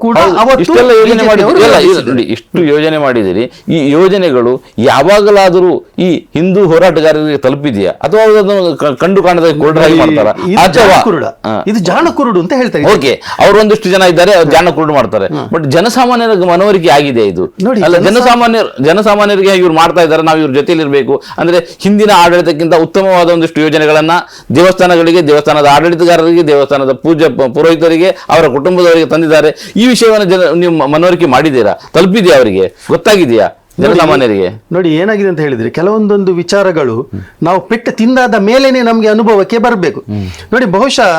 ಕೂಡ ಇಷ್ಟು ಯೋಜನೆ ಮಾಡಿದಿರಿ ಈ ಯೋಜನೆಗಳು ಯಾವಾಗಲಾದರೂ ಈ ಹಿಂದೂ ಹೋರಾಟಗಾರರಿಗೆ ತಲುಪಿದೆಯಾ? ಅಥವಾ ಕಂಡು ಕಾಣದ ಮಾಡ್ತಾರ? ಇದು ಅಥವಾ ಜಾಣ ಇದು ಜಾಣ ಕುರುಡು ಅಂತ ಹೇಳ್ತಾರೆ ಓಕೆ ಅವ್ರು ಒಂದಿಷ್ಟು ಜನ ಇದ್ದಾರೆ ಅವ್ರು ಜಾಣ ಕುರುಡು ಮಾಡ್ತಾರೆ. ಬಟ್ ಜನಸಾಮಾನ್ಯರ ಮನವರಿಕೆ ಆಗಿದೆ ಇದು. ನೋಡಿ, ಅಲ್ಲ ಜನಸಾಮಾನ್ಯ ಜನಸಾಮಾನ್ಯರಿಗೆ ಇವ್ರು ಮಾಡ್ತಾ ಇದ್ದಾರೆ ನಾವು ಇವ್ರ ಜೊತೆಲಿ ಇರಬೇಕು. ಅಂದ್ರೆ ಹಿಂದಿನ ಆಡಳಿತಕ್ಕಿಂತ ಉತ್ತಮವಾದ ಒಂದಿಷ್ಟು ಯೋಜನೆಗಳನ್ನ ದೇವಸ್ಥಾನಗಳಿಗೆ ದೇವಸ್ಥಾನದ ಆಡಳಿತಗಾರರಿಗೆ ದೇವಸ್ಥಾನದ ಪೂಜೆ ಪುರೋಹಿತರಿಗೆ ಅವರ ಕುಟುಂಬದವರಿಗೆ ತಂದಿದ್ದಾರೆ. ಈ ವಿಷಯವನ್ನು ಜನ ನೀವು ಮನವರಿಕೆ ಮಾಡಿದ್ದೀರಾ? ತಲುಪಿದೆಯಾ ಅವರಿಗೆ? ಗೊತ್ತಾಗಿದೆಯಾ ಜನಸಾಮಾನ್ಯರಿಗೆ? ನೋಡಿ ಏನಾಗಿದೆ ಅಂತ ಹೇಳಿದ್ರೆ ಕೆಲವೊಂದೊಂದು ವಿಚಾರಗಳು ನಾವು ಪೆಟ್ಟು ತಿಂದಾದ ಮೇಲೇನೆ ನಮಗೆ ಅನುಭವಕ್ಕೆ ಬರಬೇಕು. ನೋಡಿ ಬಹುಶಃ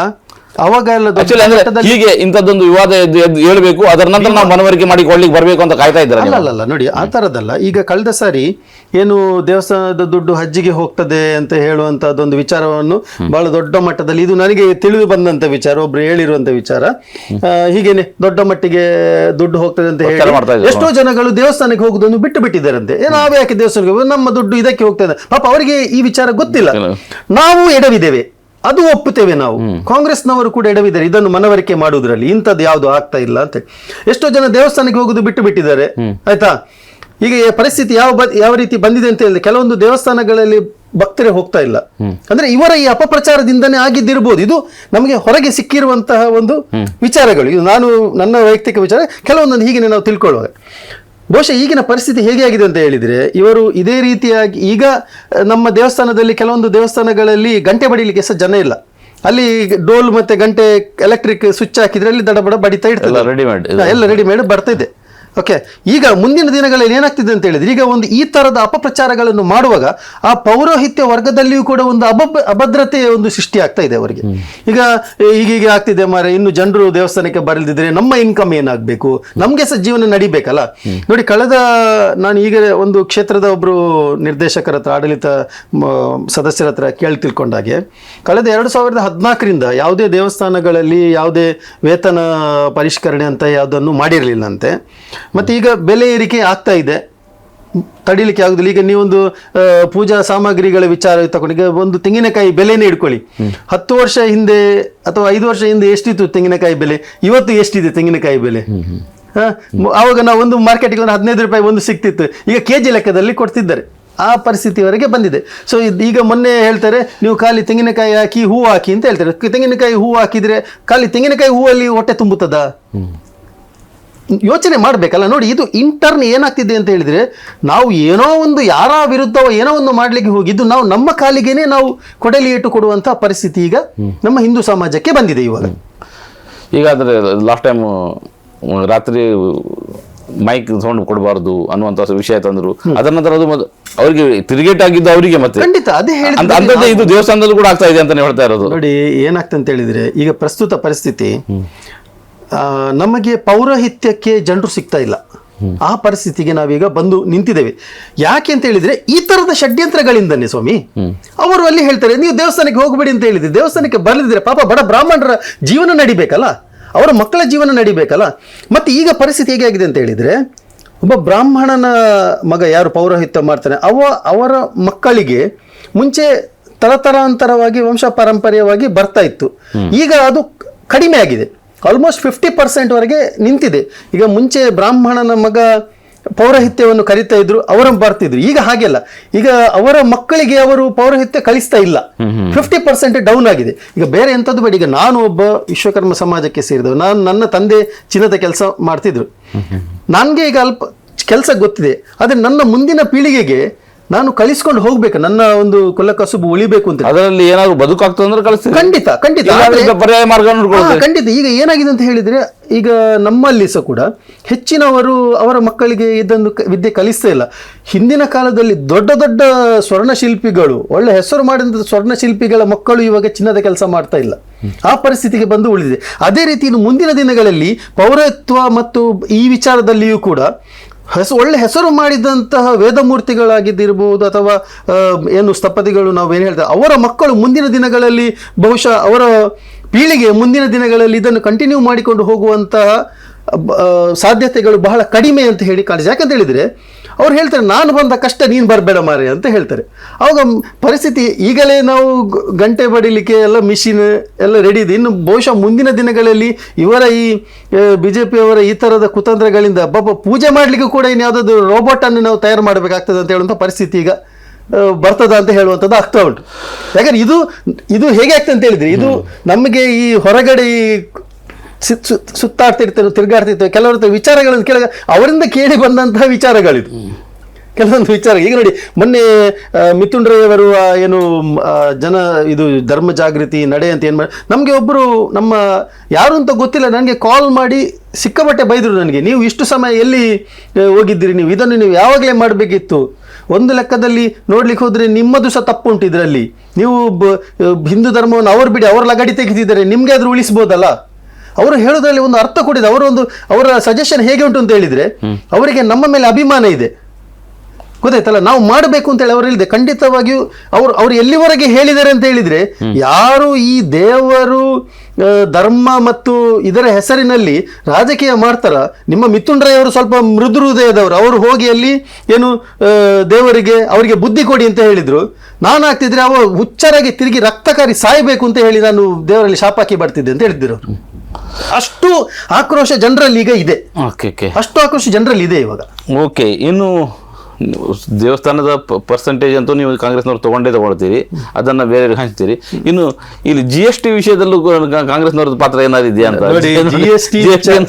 ಅವಾಗ ಎಲ್ಲ ಅಂದ್ರೆ ಹೀಗೆ ಇಂಥದ್ದೊಂದು ವಿವಾದ ಎದ್ದು ಎದ್ದು ಹೇಳ್ಬೇಕು ಅದರ ನಂತರ ನಾವು ಮನವರಿಕೆ ಮಾಡಿಕೊಳ್ಳಿಕ್ಕೆ ಬರಬೇಕು ಅಂತ ಕಾಯ್ತಾ ಇದ್ದಾರೆ ಅಲ್ಲ ಅಲ್ಲ ಅಲ್ಲ ನೋಡಿ ಆ ಥರದ್ದಲ್ಲ ಈಗ ಕಳೆದ ಸಾರಿ ಏನು ದೇವಸ್ಥಾನದ ದುಡ್ಡು ಹಜ್ಜಿಗೆ ಹೋಗ್ತದೆ ಅಂತ ಹೇಳುವಂತಹದ್ದೊಂದು ವಿಚಾರವನ್ನು ಬಹಳ ದೊಡ್ಡ ಮಟ್ಟದಲ್ಲಿ ಇದು ನನಗೆ ತಿಳಿದು ಬಂದಂತ ವಿಚಾರ ಒಬ್ರು ಹೇಳಿರುವಂತ ವಿಚಾರ. ಆ, ಹೀಗೇನೆ ದೊಡ್ಡ ಮಟ್ಟಿಗೆ ದುಡ್ಡು ಹೋಗ್ತದೆ ಅಂತ ಪ್ರಚಾರ ಮಾಡ್ತಾ ಹೇಳಿ ಎಷ್ಟೋ ಜನಗಳು ದೇವಸ್ಥಾನಕ್ಕೆ ಹೋಗುದನ್ನು ಬಿಟ್ಟು ಬಿಟ್ಟಿದ್ದಾರಂತೆ. ಏ, ನಾವು ಯಾಕೆ ದೇವಸ್ಥಾನಕ್ಕೆ ಹೋಗೋದು? ನಮ್ಮ ದುಡ್ಡು ಇದಕ್ಕೆ ಹೋಗ್ತದೆ. ಪಾಪ ಅವರಿಗೆ ಈ ವಿಚಾರ ಗೊತ್ತಿಲ್ಲ. ನಾವು ಎಡವಿದ್ದೇವೆ. ಅದು ಒಪ್ಪುತ್ತೇವೆ ನಾವು. ಕಾಂಗ್ರೆಸ್ನವರು ಕೂಡ ಎಡವಿದ್ದಾರೆ. ಇದನ್ನು ಮನವರಿಕೆ ಮಾಡುವುದರಲ್ಲಿ ಇಂಥದ್ದು ಯಾವುದು ಆಗ್ತಾ ಇಲ್ಲ ಅಂತ ಎಷ್ಟೋ ಜನ ದೇವಸ್ಥಾನಕ್ಕೆ ಹೋಗುದು ಬಿಟ್ಟು ಬಿಟ್ಟಿದ್ದಾರೆ. ಆಯ್ತಾ? ಈಗ ಪರಿಸ್ಥಿತಿ ಯಾವ ಬ- ಯಾವ ರೀತಿ ಬಂದಿದೆ ಅಂತ ಹೇಳಿದ್ರೆ ಕೆಲವೊಂದು ದೇವಸ್ಥಾನಗಳಲ್ಲಿ ಭಕ್ತರೇ ಹೋಗ್ತಾ ಇಲ್ಲ. ಅಂದ್ರೆ ಇವರ ಈ ಅಪಪ್ರಚಾರದಿಂದನೇ ಆಗಿದ್ದಿರಬಹುದು ಇದು ನಮಗೆ ಹೊರಗೆ ಸಿಕ್ಕಿರುವಂತಹ ಒಂದು ವಿಚಾರಗಳು. ಇದು ನಾನು ನನ್ನ ವೈಯಕ್ತಿಕ ವಿಚಾರ. ಕೆಲವೊಂದನ್ನು ಹೀಗೆ ನಾವು ತಿಳ್ಕೊಳ್ಳುವಾಗ. ಬಹುಶಃ ಈಗಿನ ಪರಿಸ್ಥಿತಿ ಹೇಗೆ ಆಗಿದೆ ಅಂತ ಹೇಳಿದರೆ ಇವರು ಇದೇ ರೀತಿಯಾಗಿ ಈಗ ನಮ್ಮ ದೇವಸ್ಥಾನದಲ್ಲಿ ಕೆಲವೊಂದು ದೇವಸ್ಥಾನಗಳಲ್ಲಿ ಗಂಟೆ ಬಡಿಲಿಕ್ಕೆ ಸಹ ಜನ ಇಲ್ಲ. ಅಲ್ಲಿ ಡೋಲ್ ಮತ್ತೆ ಗಂಟೆ ಎಲೆಕ್ಟ್ರಿಕ್ ಸ್ವಿಚ್ ಹಾಕಿದ್ರೆ ಅಲ್ಲಿ ದಡಬಡ ಬಡಿತಾ ಇರ್ತದೆ. ಎಲ್ಲ ರೆಡಿಮೇಡ್ ಹಾ, ಎಲ್ಲ ರೆಡಿಮೇಡ್ ಬರ್ತಾ ಇದೆ. ಓಕೆ ಈಗ ಮುಂದಿನ ದಿನಗಳಲ್ಲಿ ಏನಾಗ್ತಿದೆ ಅಂತ ಹೇಳಿದ್ರೆ ಈಗ ಒಂದು ಈ ತರದ ಅಪಪ್ರಚಾರಗಳನ್ನು ಮಾಡುವಾಗ ಆ ಪೌರೋಹಿತ್ಯ ವರ್ಗದಲ್ಲಿಯೂ ಕೂಡ ಒಂದು ಅಬ ಅಭದ್ರತೆಯ ಒಂದು ಸೃಷ್ಟಿ ಆಗ್ತಾ ಇದೆ ಅವರಿಗೆ. ಈಗ ಈಗ ಈಗ ಆಗ್ತಿದೆ ಮಾರೆ ಇನ್ನು ಜನರು ದೇವಸ್ಥಾನಕ್ಕೆ ಬರಲ್ದಿದ್ರೆ ನಮ್ಮ ಇನ್ಕಮ್ ಏನಾಗಬೇಕು? ನಮ್ಗೆ ಸಹ ಜೀವನ ನಡಿಬೇಕಲ್ಲ? ನೋಡಿ ಕಳೆದ ನಾನು ಈಗ ಒಂದು ಕ್ಷೇತ್ರದ ಒಬ್ರು ನಿರ್ದೇಶಕರ ಹತ್ರ ಆಡಳಿತ ಸದಸ್ಯರ ಹತ್ರ ಕೇಳಿ ತಿಳ್ಕೊಂಡಾಗೆ ಕಳೆದ ಎರಡು ಸಾವಿರದ ಹದಿನಾಲ್ಕರಿಂದ ಯಾವುದೇ ದೇವಸ್ಥಾನಗಳಲ್ಲಿ ಯಾವುದೇ ವೇತನ ಪರಿಷ್ಕರಣೆ ಅಂತ ಯಾವುದನ್ನು ಮಾಡಿರಲಿಲ್ಲಂತೆ. ಮತ್ತೆ ಈಗ ಬೆಲೆ ಏರಿಕೆ ಆಗ್ತಾ ಇದೆ. ತಡಿಲಿಕ್ಕೆ ಆಗುದಿಲ್ಲ. ಈಗ ನೀವೊಂದು ಪೂಜಾ ಸಾಮಗ್ರಿಗಳ ವಿಚಾರ ತಗೊಂಡು ಈಗ ಒಂದು ತೆಂಗಿನಕಾಯಿ ಬೆಲೆನೇ ಇಟ್ಕೊಳ್ಳಿ ಹತ್ತು ವರ್ಷ ಹಿಂದೆ ಅಥವಾ ಐದು ವರ್ಷ ಹಿಂದೆ ಎಷ್ಟಿತ್ತು ತೆಂಗಿನಕಾಯಿ ಬೆಲೆ? ಇವತ್ತು ಎಷ್ಟಿದೆ ತೆಂಗಿನಕಾಯಿ ಬೆಲೆ? ಹ? ಆವಾಗ ನಾವು ಒಂದು ಮಾರ್ಕೆಟಿಗೆ ಒಂದು ಹದಿನೈದು ರೂಪಾಯಿ ಒಂದು ಸಿಕ್ತಿತ್ತು. ಈಗ ಕೆ ಜಿ ಲೆಕ್ಕದಲ್ಲಿ ಕೊಡ್ತಿದ್ದಾರೆ. ಆ ಪರಿಸ್ಥಿತಿವರೆಗೆ ಬಂದಿದೆ. ಸೊ ಈಗ ಮೊನ್ನೆ ಹೇಳ್ತಾರೆ ನೀವು ಖಾಲಿ ತೆಂಗಿನಕಾಯಿ ಹಾಕಿ ಹೂ ಹಾಕಿ ಅಂತ ಹೇಳ್ತಾರೆ. ತೆಂಗಿನಕಾಯಿ ಹೂವು ಹಾಕಿದ್ರೆ ಖಾಲಿ ತೆಂಗಿನಕಾಯಿ ಹೂವಲ್ಲಿ ಹೊಟ್ಟೆ ತುಂಬುತ್ತದಾ? ಯೋಚನೆ ಮಾಡಬೇಕಲ್ಲ ನೋಡಿ ಇದು ಇಂಟರ್ನ್ ಏನಾಗ್ತಿದೆ ಅಂತ ಹೇಳಿದ್ರೆ ನಾವು ಏನೋ ಒಂದು ಯಾರ ವಿರುದ್ಧವ ಏನೋ ಒಂದು ಮಾಡ್ಲಿಕ್ಕೆ ಹೋಗಿದ್ದು ನಾವು ನಮ್ಮ ಕಾಲಿಗೆನೆ ನಾವು ಕೊಡಲಿ ಇಟ್ಟು ಕೊಡುವಂಥ ಪರಿಸ್ಥಿತಿ ಈಗ ನಮ್ಮ ಹಿಂದೂ ಸಮಾಜಕ್ಕೆ ಬಂದಿದೆ ಇವಾಗ. ಈಗ ಅದರ ಲಾಸ್ಟ್ ಟೈಮ್ ರಾತ್ರಿ ಮೈಕ್ ಸೌಂಡ್ ಕೊಡಬಾರದು ಅನ್ನುವಂತ ವಿಷಯ ತಂದ್ರು. ಅದರ ನಂತರ ಅದು ಅವರಿಗೆ ತಿರುಗೇಟ್ ಆಗಿದ್ದು ಅವರಿಗೆ ಮತ್ತೆ. ಖಂಡಿತ ಅದೇ ಅಂತ- ಹೇಳಿದ್ರೆ ಇದು ದೇವಸ್ಥಾನದಲ್ಲೂ ಕೂಡ ಆಗ್ತಾ ಇದೆ ಅಂತಾನೆ ಹೇಳ್ತಾ ಇರೋದು. ನೋಡಿ ಏನಾಗ್ತಂತ ಅಂತ ಹೇಳಿದ್ರೆ ಈಗ ಪ್ರಸ್ತುತ ಪರಿಸ್ಥಿತಿ ನಮಗೆ ಪೌರೋಹಿತ್ಯಕ್ಕೆ ಜನರು ಸಿಗ್ತಾ ಇಲ್ಲ. ಆ ಪರಿಸ್ಥಿತಿಗೆ ನಾವೀಗ ಬಂದು ನಿಂತಿದ್ದೇವೆ. ಯಾಕೆ ಅಂತ ಹೇಳಿದ್ರೆ ಈ ತರದ ಷಡ್ಯಂತ್ರಗಳಿಂದನೇ ಸ್ವಾಮಿ. ಅವರು ಅಲ್ಲಿ ಹೇಳ್ತಾರೆ, ನೀವು ದೇವಸ್ಥಾನಕ್ಕೆ ಹೋಗಬೇಡಿ ಅಂತ ಹೇಳಿದ್ರೆ. ದೇವಸ್ಥಾನಕ್ಕೆ ಬರಲಿದ್ರೆ ಪಾಪ ಬಡ ಬ್ರಾಹ್ಮಣರ ಜೀವನ ನಡಿಬೇಕಲ್ಲ? ಅವರ ಮಕ್ಕಳ ಜೀವನ ನಡಿಬೇಕಲ್ಲ? ಮತ್ತೆ ಈಗ ಪರಿಸ್ಥಿತಿ ಹೇಗೆ ಆಗಿದೆ ಅಂತ ಹೇಳಿದ್ರೆ, ಒಬ್ಬ ಬ್ರಾಹ್ಮಣನ ಮಗ ಯಾರು ಪೌರೋಹಿತ್ಯ ಮಾಡ್ತಾನೆ, ಅವ ಅವರ ಮಕ್ಕಳಿಗೆ ಮುಂಚೆ ತರತರಾಂತರವಾಗಿ ವಂಶ ಪಾರಂಪರ್ಯವಾಗಿ ಬರ್ತಾ ಇತ್ತು. ಈಗ ಅದು ಕಡಿಮೆ ಆಗಿದೆ. ಆಲ್ಮೋಸ್ಟ್ ಫಿಫ್ಟಿ ಪರ್ಸೆಂಟ್ ವರೆಗೆ ನಿಂತಿದೆ. ಈಗ ಮುಂಚೆ ಬ್ರಾಹ್ಮಣನ ಮಗ ಪೌರಹಿತ್ಯವನ್ನು ಕರಿತಾ ಇದ್ರು ಅವರ ಬರ್ತಿದ್ರು. ಈಗ ಹಾಗೆಲ್ಲ. ಈಗ ಅವರ ಮಕ್ಕಳಿಗೆ ಅವರು ಪೌರಹಿತ್ಯ ಕಳಿಸ್ತಾ ಇಲ್ಲ. ಫಿಫ್ಟಿ ಪರ್ಸೆಂಟ್ ಡೌನ್ ಆಗಿದೆ. ಈಗ ಬೇರೆ ಎಂಥದ್ದು ಬೇಡ. ಈಗ ನಾನು ಒಬ್ಬ ವಿಶ್ವಕರ್ಮ ಸಮಾಜಕ್ಕೆ ಸೇರಿದವ ನಾನು ನನ್ನ ತಂದೆ ಚಿನ್ನದ ಕೆಲಸ ಮಾಡ್ತಿದ್ರು. ನನಗೆ ಈಗ ಅಲ್ಪ ಕೆಲಸ ಗೊತ್ತಿದೆ. ಆದರೆ ನನ್ನ ಮುಂದಿನ ಪೀಳಿಗೆಗೆ ನಾನು ಕಳಿಸ್ಕೊಂಡು ಹೋಗ್ಬೇಕು ನನ್ನ ಒಂದು ಕೊಲ್ಲ ಕಸುಬು ಉಳಿಬೇಕು ಅಂತ. ಅದರಲ್ಲಿ ಏನಾದ್ರು ಬದುಕಾಗ್ತದೆ ಅಂದ್ರೆ ಕಳಿಸ್ತೀರಿ ಖಂಡಿತ ಖಂಡಿತ. ಇಲ್ಲಾಂದ್ರೆ ಪರ್ಯಾಯ ಮಾರ್ಗ ಹಾ, ಖಂಡಿತ. ಈಗ ಏನಾಗಿದೆ ಅಂತ ಹೇಳಿದ್ರೆ ಈಗ ನಮ್ಮಲ್ಲಿ ಸಹ ಕೂಡ ಹೆಚ್ಚಿನವರು ಅವರ ಮಕ್ಕಳಿಗೆ ಇದನ್ನು ಕ- ವಿದ್ಯೆ ಕಲಿಸ್ತಾ ಇಲ್ಲ. ಹಿಂದಿನ ಕಾಲದಲ್ಲಿ ದೊಡ್ಡ ದೊಡ್ಡ ಸ್ವರ್ಣ ಶಿಲ್ಪಿಗಳು ಒಳ್ಳೆ ಹೆಸರು ಮಾಡಿದಂಥ ಸ್ವರ್ಣ ಶಿಲ್ಪಿಗಳ ಮಕ್ಕಳು ಇವಾಗ ಚಿನ್ನದ ಕೆಲಸ ಮಾಡ್ತಾ ಇಲ್ಲ. ಆ ಪರಿಸ್ಥಿತಿಗೆ ಬಂದು ಉಳಿದಿದೆ. ಅದೇ ರೀತಿ ಇನ್ನು ಮುಂದಿನ ದಿನಗಳಲ್ಲಿ ಪೌರತ್ವ ಮತ್ತು ಈ ವಿಚಾರದಲ್ಲಿಯೂ ಕೂಡ ಹೆಸ ಒಳ್ಳೆ ಹೆಸರು ಮಾಡಿದಂತಹ ವೇದಮೂರ್ತಿಗಳಾಗಿದ್ದಿರಬಹುದು ಅಥವಾ ಏನು ಸ್ಥಪತಿಗಳು ನಾವು ಏನು ಹೇಳ್ತೇವೆ, ಅವರ ಮಕ್ಕಳು ಮುಂದಿನ ದಿನಗಳಲ್ಲಿ ಬಹುಶಃ ಅವರ ಪೀಳಿಗೆ ಮುಂದಿನ ದಿನಗಳಲ್ಲಿ ಇದನ್ನು ಕಂಟಿನ್ಯೂ ಮಾಡಿಕೊಂಡು ಹೋಗುವಂತಹ ಸಾಧ್ಯತೆಗಳು ಬಹಳ ಕಡಿಮೆ ಅಂತ ಹೇಳಿ ಕಾಣಿಸಿ ಯಾಕಂತ ಹೇಳಿದ್ರೆ ಅವ್ರು ಹೇಳ್ತಾರೆ ನಾನು ಬಂದ ಕಷ್ಟ ನೀನು ಬರಬೇಡ ಮಾರೆ ಅಂತ ಹೇಳ್ತಾರೆ. ಅವಾಗ ಪರಿಸ್ಥಿತಿ ಈಗಲೇ ನಾವು ಗಂಟೆ ಬಡಿಲಿಕ್ಕೆ ಎಲ್ಲ ಮಿಷಿನ್ ಎಲ್ಲ ರೆಡಿ ಇದೆ. ಇನ್ನು ಬಹುಶಃ ಮುಂದಿನ ದಿನಗಳಲ್ಲಿ ಇವರ ಈ ಬಿ ಜೆ ಪಿಯವರ ಈ ಥರದ ಕುತಂತ್ರಗಳಿಂದ ಪಾಪ ಪೂಜೆ ಮಾಡಲಿಕ್ಕೆ ಕೂಡ ಇನ್ನು ಯಾವುದಾದ್ರು ರೋಬೋಟನ್ನು ನಾವು ತಯಾರು ಮಾಡಬೇಕಾಗ್ತದೆ ಅಂತ ಹೇಳುವಂಥ ಪರಿಸ್ಥಿತಿ ಈಗ ಬರ್ತದ ಅಂತ ಹೇಳುವಂಥದ್ದು ಆಗ್ತಾ ಉಂಟು. ಯಾಕಂದ್ರೆ ಇದು ಇದು ಹೇಗೆ ಆಗ್ತದೆ ಅಂತ ಹೇಳಿದ್ರೆ ಇದು ನಮಗೆ ಈ ಹೊರಗಡೆ ಈ ಸುತ್ತಾಡ್ತಿರ್ತೇವೆ, ತಿರುಗಾಡ್ತಿರ್ತೇವೆ. ಕೆಲವರ ವಿಚಾರಗಳನ್ನು ಕೇಳ ಅವರಿಂದ ಕೇಳಿ ಬಂದಂತಹ ವಿಚಾರಗಳಿದು. ಕೆಲವೊಂದು ವಿಚಾರ ಈಗ ನೋಡಿ, ಮೊನ್ನೆ ಮಿಥುನ್ ರೈ ಏನು ಜನ ಇದು ಧರ್ಮ ಜಾಗೃತಿ ನಡೆ ಅಂತ ಏನು ಮಾಡಿ ನಮಗೆ ಒಬ್ಬರು ನಮ್ಮ ಯಾರು ಅಂತ ಗೊತ್ತಿಲ್ಲ, ನನಗೆ ಕಾಲ್ ಮಾಡಿ ಸಿಕ್ಕಾಪಟ್ಟೆ ಬೈದರು ನನಗೆ. ನೀವು ಇಷ್ಟು ಸಮಯ ಎಲ್ಲಿ ಹೋಗಿದ್ದೀರಿ ನೀವು? ಇದನ್ನು ನೀವು ಯಾವಾಗಲೇ ಮಾಡಬೇಕಿತ್ತು? ಒಂದು ಲೆಕ್ಕದಲ್ಲಿ ನೋಡ್ಲಿಕ್ಕೆ ಹೋದರೆ ನಿಮ್ಮದು ಸಹ ತಪ್ಪು ಉಂಟು ಇದರಲ್ಲಿ. ನೀವು ಹಿಂದೂ ಧರ್ಮವನ್ನು ಅವ್ರು ಬಿಡಿ ಅವ್ರ ಲಗಡಿ ತೆಗೆದಿದ್ದಾರೆ. ನಿಮಗೆ ಆದರೂ ಉಳಿಸ್ಬೋದಲ್ಲ? ಅವರು ಹೇಳೋದ್ರಲ್ಲಿ ಒಂದು ಅರ್ಥ ಕೊಡಿದೆ. ಅವರ ಒಂದು ಅವರ ಸಜೆಷನ್ ಹೇಗೆ ಉಂಟು ಅಂತ ಹೇಳಿದ್ರೆ ಅವರಿಗೆ ನಮ್ಮ ಮೇಲೆ ಅಭಿಮಾನ ಇದೆ. ಗೊತ್ತಾಯ್ತಲ್ಲ? ನಾವು ಮಾಡಬೇಕು ಅಂತ ಹೇಳಿ ಅವರು ಹೇಳಿದೆ ಖಂಡಿತವಾಗಿಯೂ ಅವರು ಅವ್ರು ಎಲ್ಲಿವರೆಗೆ ಹೇಳಿದ್ದಾರೆ ಅಂತ ಹೇಳಿದ್ರೆ ಯಾರು ಈ ದೇವರು ಧರ್ಮ ಮತ್ತು ಇದರ ಹೆಸರಿನಲ್ಲಿ ರಾಜಕೀಯ ಮಾಡ್ತಾರ. ನಿಮ್ಮ ಮಿಥುನ್ ರೈ ಅವರು ಸ್ವಲ್ಪ ಮೃದು ಹೃದಯದವರು. ಅವರು ಹೋಗಿ ಅಲ್ಲಿ ಏನು ದೇವರಿಗೆ ಅವರಿಗೆ ಬುದ್ಧಿ ಕೊಡಿ ಅಂತ ಹೇಳಿದರು. ನಾನು ಆಗ್ತಿದ್ರೆ ಅವ ಹುಚ್ಚರಾಗಿ ತಿರುಗಿ ರಕ್ತಕಾರಿ ಸಾಯಬೇಕು ಅಂತ ಹೇಳಿ ನಾನು ದೇವರಲ್ಲಿ ಶಾಪಾಕಿ ಬರ್ತಿದ್ದೆ ಅಂತ ಹೇಳಿದ್ರು ಅಷ್ಟು ಆಕ್ರೋಶ ಜನರಲ್ಲಿ ಈಗ ಇದೆ. Okay okay. ಅಷ್ಟು ಆಕ್ರೋಶ ಜನರಲ್ಲಿ ಇದೆ ಇವಾಗ. ಓಕೆ ಇನ್ನು ದೇವಸ್ಥಾನದ ಪರ್ಸೆಂಟೇಜ್ ಅಂತೂ ನೀವು ಕಾಂಗ್ರೆಸ್ನವ್ರು ತೊಗೊಂಡೇ ತೊಗೊಳ್ತೀರಿ. ಅದನ್ನ ಬೇರೆ ಹಂಚ್ತೀರಿ. ಇನ್ನು ಇಲ್ಲಿ ಜಿ ಎಸ್ ಟಿ ವಿಷಯದಲ್ಲೂ ಕಾಂಗ್ರೆಸ್ನವ್ರ ಕಾಂಗ್ರೆಸ್ನವ್ರದ್ದು ಪಾತ್ರ ಏನಾದ್ರು ಇದೆಯಾ ಅಂತ ನೋಡಿ G S T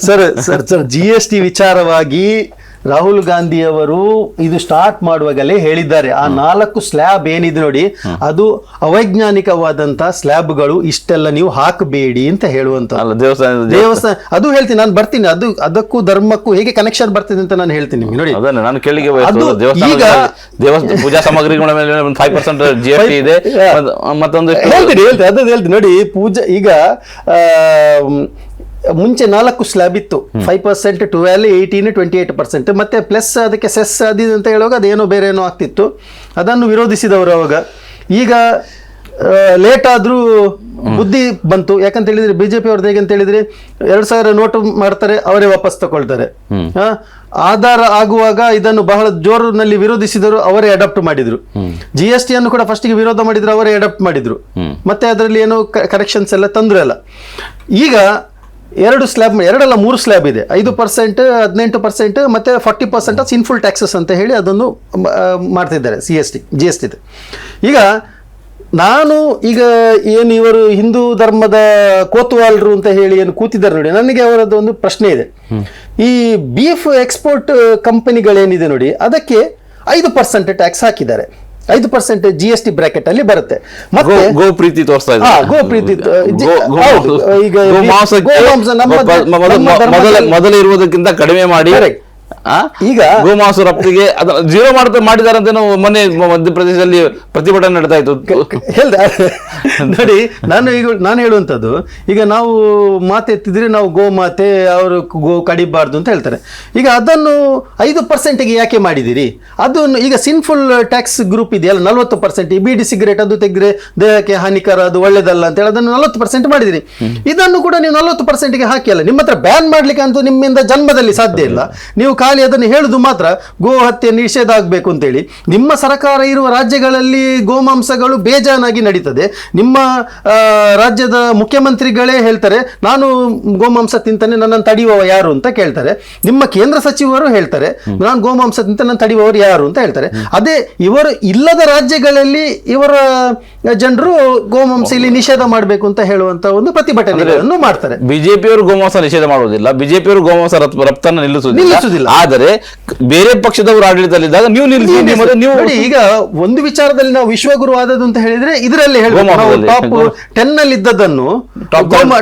sir sir sir G S T ವಿಚಾರವಾಗಿ ರಾಹುಲ್ ಗಾಂಧಿ ಅವರು ಇದು ಸ್ಟಾರ್ಟ್ ಮಾಡುವಾಗಲೇ ಹೇಳಿದ್ದಾರೆ. ಆ ನಾಲ್ಕು ಸ್ಲ್ಯಾಬ್ ಏನಿದೆ ನೋಡಿ ಅದು ಅವೈಜ್ಞಾನಿಕವಾದಂತಹ ಸ್ಲ್ಯಾಬ್ಗಳು ಇಷ್ಟೆಲ್ಲ ನೀವು ಹಾಕಬೇಡಿ ಅಂತ ಹೇಳುವಂತ ಅಲ್ಲ ದೇವಸ್ಥಾನ. ಅದು ಹೇಳ್ತೀನಿ ನಾನು ಬರ್ತೀನಿ ಅದು ಅದಕ್ಕೂ ಧರ್ಮಕ್ಕೂ ಹೇಗೆ ಕನೆಕ್ಷನ್ ಬರ್ತಿದೆ ಅಂತ ನಾನು ಹೇಳ್ತೀನಿ ನಿಮ್ಗೆ ನೋಡಿ. ಅದನ್ನ ನಾನು ಕೇಳಿಗೆ ದೇವಸ್ಥಾನ ಈಗ- ದೇವಸ್ಥಾನ ಪೂಜಾ ಸಾಮಗ್ರಿಗಳ ಮೇಲೆ five percent G S T ಇದೆ ಮತ್ತೊಂದು ಹೇಳ್ತೀನಿ ಹೇಳ್ತೀನಿ ಅದು ಹೇಳ್ತೀನಿ ನೋಡಿ ಪೂಜಾ ಈಗ ಮುಂಚೆ ನಾಲ್ಕು ಸ್ಲ್ಯಾಬ್ ಇತ್ತು. Five percent twelve eighteen twenty eight percent ಮತ್ತೆ ಪ್ಲಸ್ ಅದಕ್ಕೆ ಸೆಸ್ ಅದಿದೆ ಅಂತ ಹೇಳುವಾಗ ಅದೇನೋ ಬೇರೆ ಏನೋ ಆಗ್ತಿತ್ತು. ಅದನ್ನು ವಿರೋಧಿಸಿದವರು ಅವಾಗ. ಈಗ ಲೇಟ್ ಆದರೂ ಬುದ್ಧಿ ಬಂತು. ಯಾಕಂತ ಹೇಳಿದ್ರೆ ಬಿಜೆಪಿ ಅವ್ರದ್ದು ಹೇಗೆ ಅಂತ ಹೇಳಿದ್ರೆ ಎರಡು ಸಾವಿರ ನೋಟು ಮಾಡ್ತಾರೆ ಅವರೇ ವಾಪಸ್ ತಗೊಳ್ತಾರೆ. ಆಧಾರ ಆಗುವಾಗ ಇದನ್ನು ಬಹಳ ಜೋರಿನಲ್ಲಿ ವಿರೋಧಿಸಿದರು ಅವರೇ ಅಡಾಪ್ಟ್ ಮಾಡಿದ್ರು. ಜಿ ಎಸ್ ಟಿ ಅನ್ನು ಕೂಡ ಫಸ್ಟಿಗೆ ವಿರೋಧ ಮಾಡಿದ್ರು ಅವರೇ ಅಡಾಪ್ಟ್ ಮಾಡಿದ್ರು. ಮತ್ತೆ ಅದರಲ್ಲಿ ಏನು ಕರೆಕ್ಷನ್ಸ್ ಎಲ್ಲ ತಂದ್ರಲ್ಲ ಈಗ ಎರಡು ಸ್ಲ್ಯಾಬ್ ಎರಡಲ್ಲ ಮೂರು ಸ್ಲ್ಯಾಬ್ ಇದೆ. ಐದು ಪರ್ಸೆಂಟ್ ಹದಿನೆಂಟು ಪರ್ಸೆಂಟ್ ಮತ್ತೆ ಫಾರ್ಟಿ ಪರ್ಸೆಂಟ್ ಸಿನ್ಫುಲ್ ಟ್ಯಾಕ್ಸಸ್ ಅಂತ ಹೇಳಿ ಅದನ್ನು ಮಾಡ್ತಿದ್ದಾರೆ C S T G S T ಈಗ ನಾನು ಈಗ ಏನು ಇವರು ಹಿಂದೂ ಧರ್ಮದ ಕೋತುವಾಲರು ಅಂತ ಹೇಳಿ ಏನು ಕೂತಿದ್ದಾರೆ ನೋಡಿ ನನಗೆ ಅವರದ್ದು ಒಂದು ಪ್ರಶ್ನೆ ಇದೆ. ಈ ಬೀಫ್ ಎಕ್ಸ್ಪೋರ್ಟ್ ಕಂಪನಿಗಳೇನಿದೆ ನೋಡಿ ಅದಕ್ಕೆ ಐದು ಪರ್ಸೆಂಟ್ ಟ್ಯಾಕ್ಸ್ ಹಾಕಿದ್ದಾರೆ. ಐದು percent G S T bracket ಅಲ್ಲಿ ಬರುತ್ತೆ ಮತ್ತೆ ಗೋ- ಗೋ ಪ್ರೀತಿ ತೋರಿಸ್ತಾ ಗೋ ಪ್ರೀತಿ ಈಗ ಮೊದಲ- ಮೊದಲ ಇರುವುದಕ್ಕಿಂತ ಕಡಿಮೆ ಮಾಡಿ? ಈಗ- ಗೋಮಾಂಸ ರಪ್ತಿಗೆ ಜೀರೋ ಮಾಡ್ತಾ ಮಾಡಿದ್ದಾರೆ ಅಂತ ನಾವು ಮೊನ್ನೆ ಮಧ್ಯಪ್ರದೇಶದಲ್ಲಿ ಪ್ರತಿಭಟನೆ ನಡೀತಾ ಇತ್ತು. ಹೇಳ್ದ. ನೋಡಿ ನಾನು ಈಗ ನಾನು ಹೇಳುವಂಥದ್ದು ಈಗ ನಾವು ಮಾತೆತ್ತಿದ್ರೆ ನಾವು ಗೋ ಮಾತೆ ಅವರು ಗೋ ಕಡಿಬಾರ್ದು ಅಂತ ಹೇಳ್ತಾರೆ. ಈಗ ಅದನ್ನು ಐದು ಪರ್ಸೆಂಟಿಗೆ ಯಾಕೆ ಮಾಡಿದಿರಿ ಅದನ್ನು ಈಗ ಸಿನ್ಫುಲ್ ಟ್ಯಾಕ್ಸ್ ಗ್ರೂಪ್ ಇದೆಯಲ್ಲ ನಲ್ವತ್ತು ಪರ್ಸೆಂಟ್ ಈ ಬಿಡಿ ಸಿಗರೇಟ್ ಅದು ತೆಗೆದ್ರೆ ದೇಹಕ್ಕೆ ಹಾನಿಕರ ಅದು ಒಳ್ಳೇದಲ್ಲ ಅಂತ ಹೇಳಿ ಅದನ್ನು ನಲ್ವತ್ತು ಪರ್ಸೆಂಟ್ ಮಾಡಿದಿರಿ ಇದನ್ನು ಕೂಡ ನೀವು ನಲ್ವತ್ತು ಪರ್ಸೆಂಟ್ಗೆ ಹಾಕಿ ಅಲ್ಲ ನಿಮ್ಮ ಹತ್ರ ಬ್ಯಾನ್ ಮಾಡ್ಲಿಕ್ಕೆ ಅಂತೂ ನಿಮ್ಮಿಂದ ಜನ್ಮದಲ್ಲಿ ಸಾಧ್ಯ ಇಲ್ಲ. ನೀವು ಖಾಲಿ ಅದನ್ನು ಹೇಳುದು ಮಾತ್ರ ಗೋ ಹತ್ಯೆ ನಿಷೇಧ ಆಗಬೇಕು ಅಂತೇಳಿ. ನಿಮ್ಮ ಸರ್ಕಾರ ಇರುವ ರಾಜ್ಯಗಳಲ್ಲಿ ಗೋಮಾಂಸಗಳು ಬೇಜಾನಾಗಿ ನಡೀತದೆ. ನಿಮ್ಮ ರಾಜ್ಯದ ಮುಖ್ಯಮಂತ್ರಿಗಳೇ ಹೇಳ್ತಾರೆ ನಾನು ಗೋಮಾಂಸ ತಿಂತಾನೆ ನನ್ನನ್ನು ತಡೆಯುವವ ಯಾರು? ಅಂತ ಕೇಳ್ತಾರೆ. ನಿಮ್ಮ ಕೇಂದ್ರ ಸಚಿವರು ಹೇಳ್ತಾರೆ ನಾನು ಗೋಮಾಂಸ ತಿಂತ ನನ್ನ ತಡೆಯುವವರು ಯಾರು? ಅಂತ ಹೇಳ್ತಾರೆ. ಅದೇ ಇವರು ಇಲ್ಲದ ರಾಜ್ಯಗಳಲ್ಲಿ ಇವರ ಜನರು ಗೋಮಾಂಸ ಇಲ್ಲಿ ನಿಷೇಧ ಮಾಡಬೇಕು ಅಂತ ಹೇಳುವಂತ ಒಂದು ಪ್ರತಿಭಟನೆಗಳನ್ನು ಮಾಡ್ತಾರೆ. ಬಿಜೆಪಿಯವರು ಗೋಮಾಂಸ ನಿಷೇಧ ಮಾಡುವುದಿಲ್ಲ. ಬಿಜೆಪಿಯವರು ಗೋಮಾಂಸ ರಫ್- ರಫ್ತನ್ನು ನಿಲ್ಲಿಸುವುದಿಲ್ಲ. ನಿಲ್ಲಿಸುವುದಿಲ್ಲ. ಆದರೆ ಬೇರೆ ಪಕ್ಷದವರು ಆಡಳಿತದಲ್ಲಿದ್ದಾಗ ನೀವು ನಿಲ್ಲಿಸಿ ನೀವು ನೋಡಿ ಈಗ ಒಂದು ವಿಚಾರದಲ್ಲಿ ನಾವು ವಿಶ್ವಗುರು ಆದದ್ದು ಅಂತ ಹೇಳಿದ್ರೆ ಇದರಲ್ಲಿ. ಟಾಪ್ ಟೆನ್ ಅಲ್ಲಿ ಇದ್ದದ್ದನ್ನು Top ಟಾಪ್.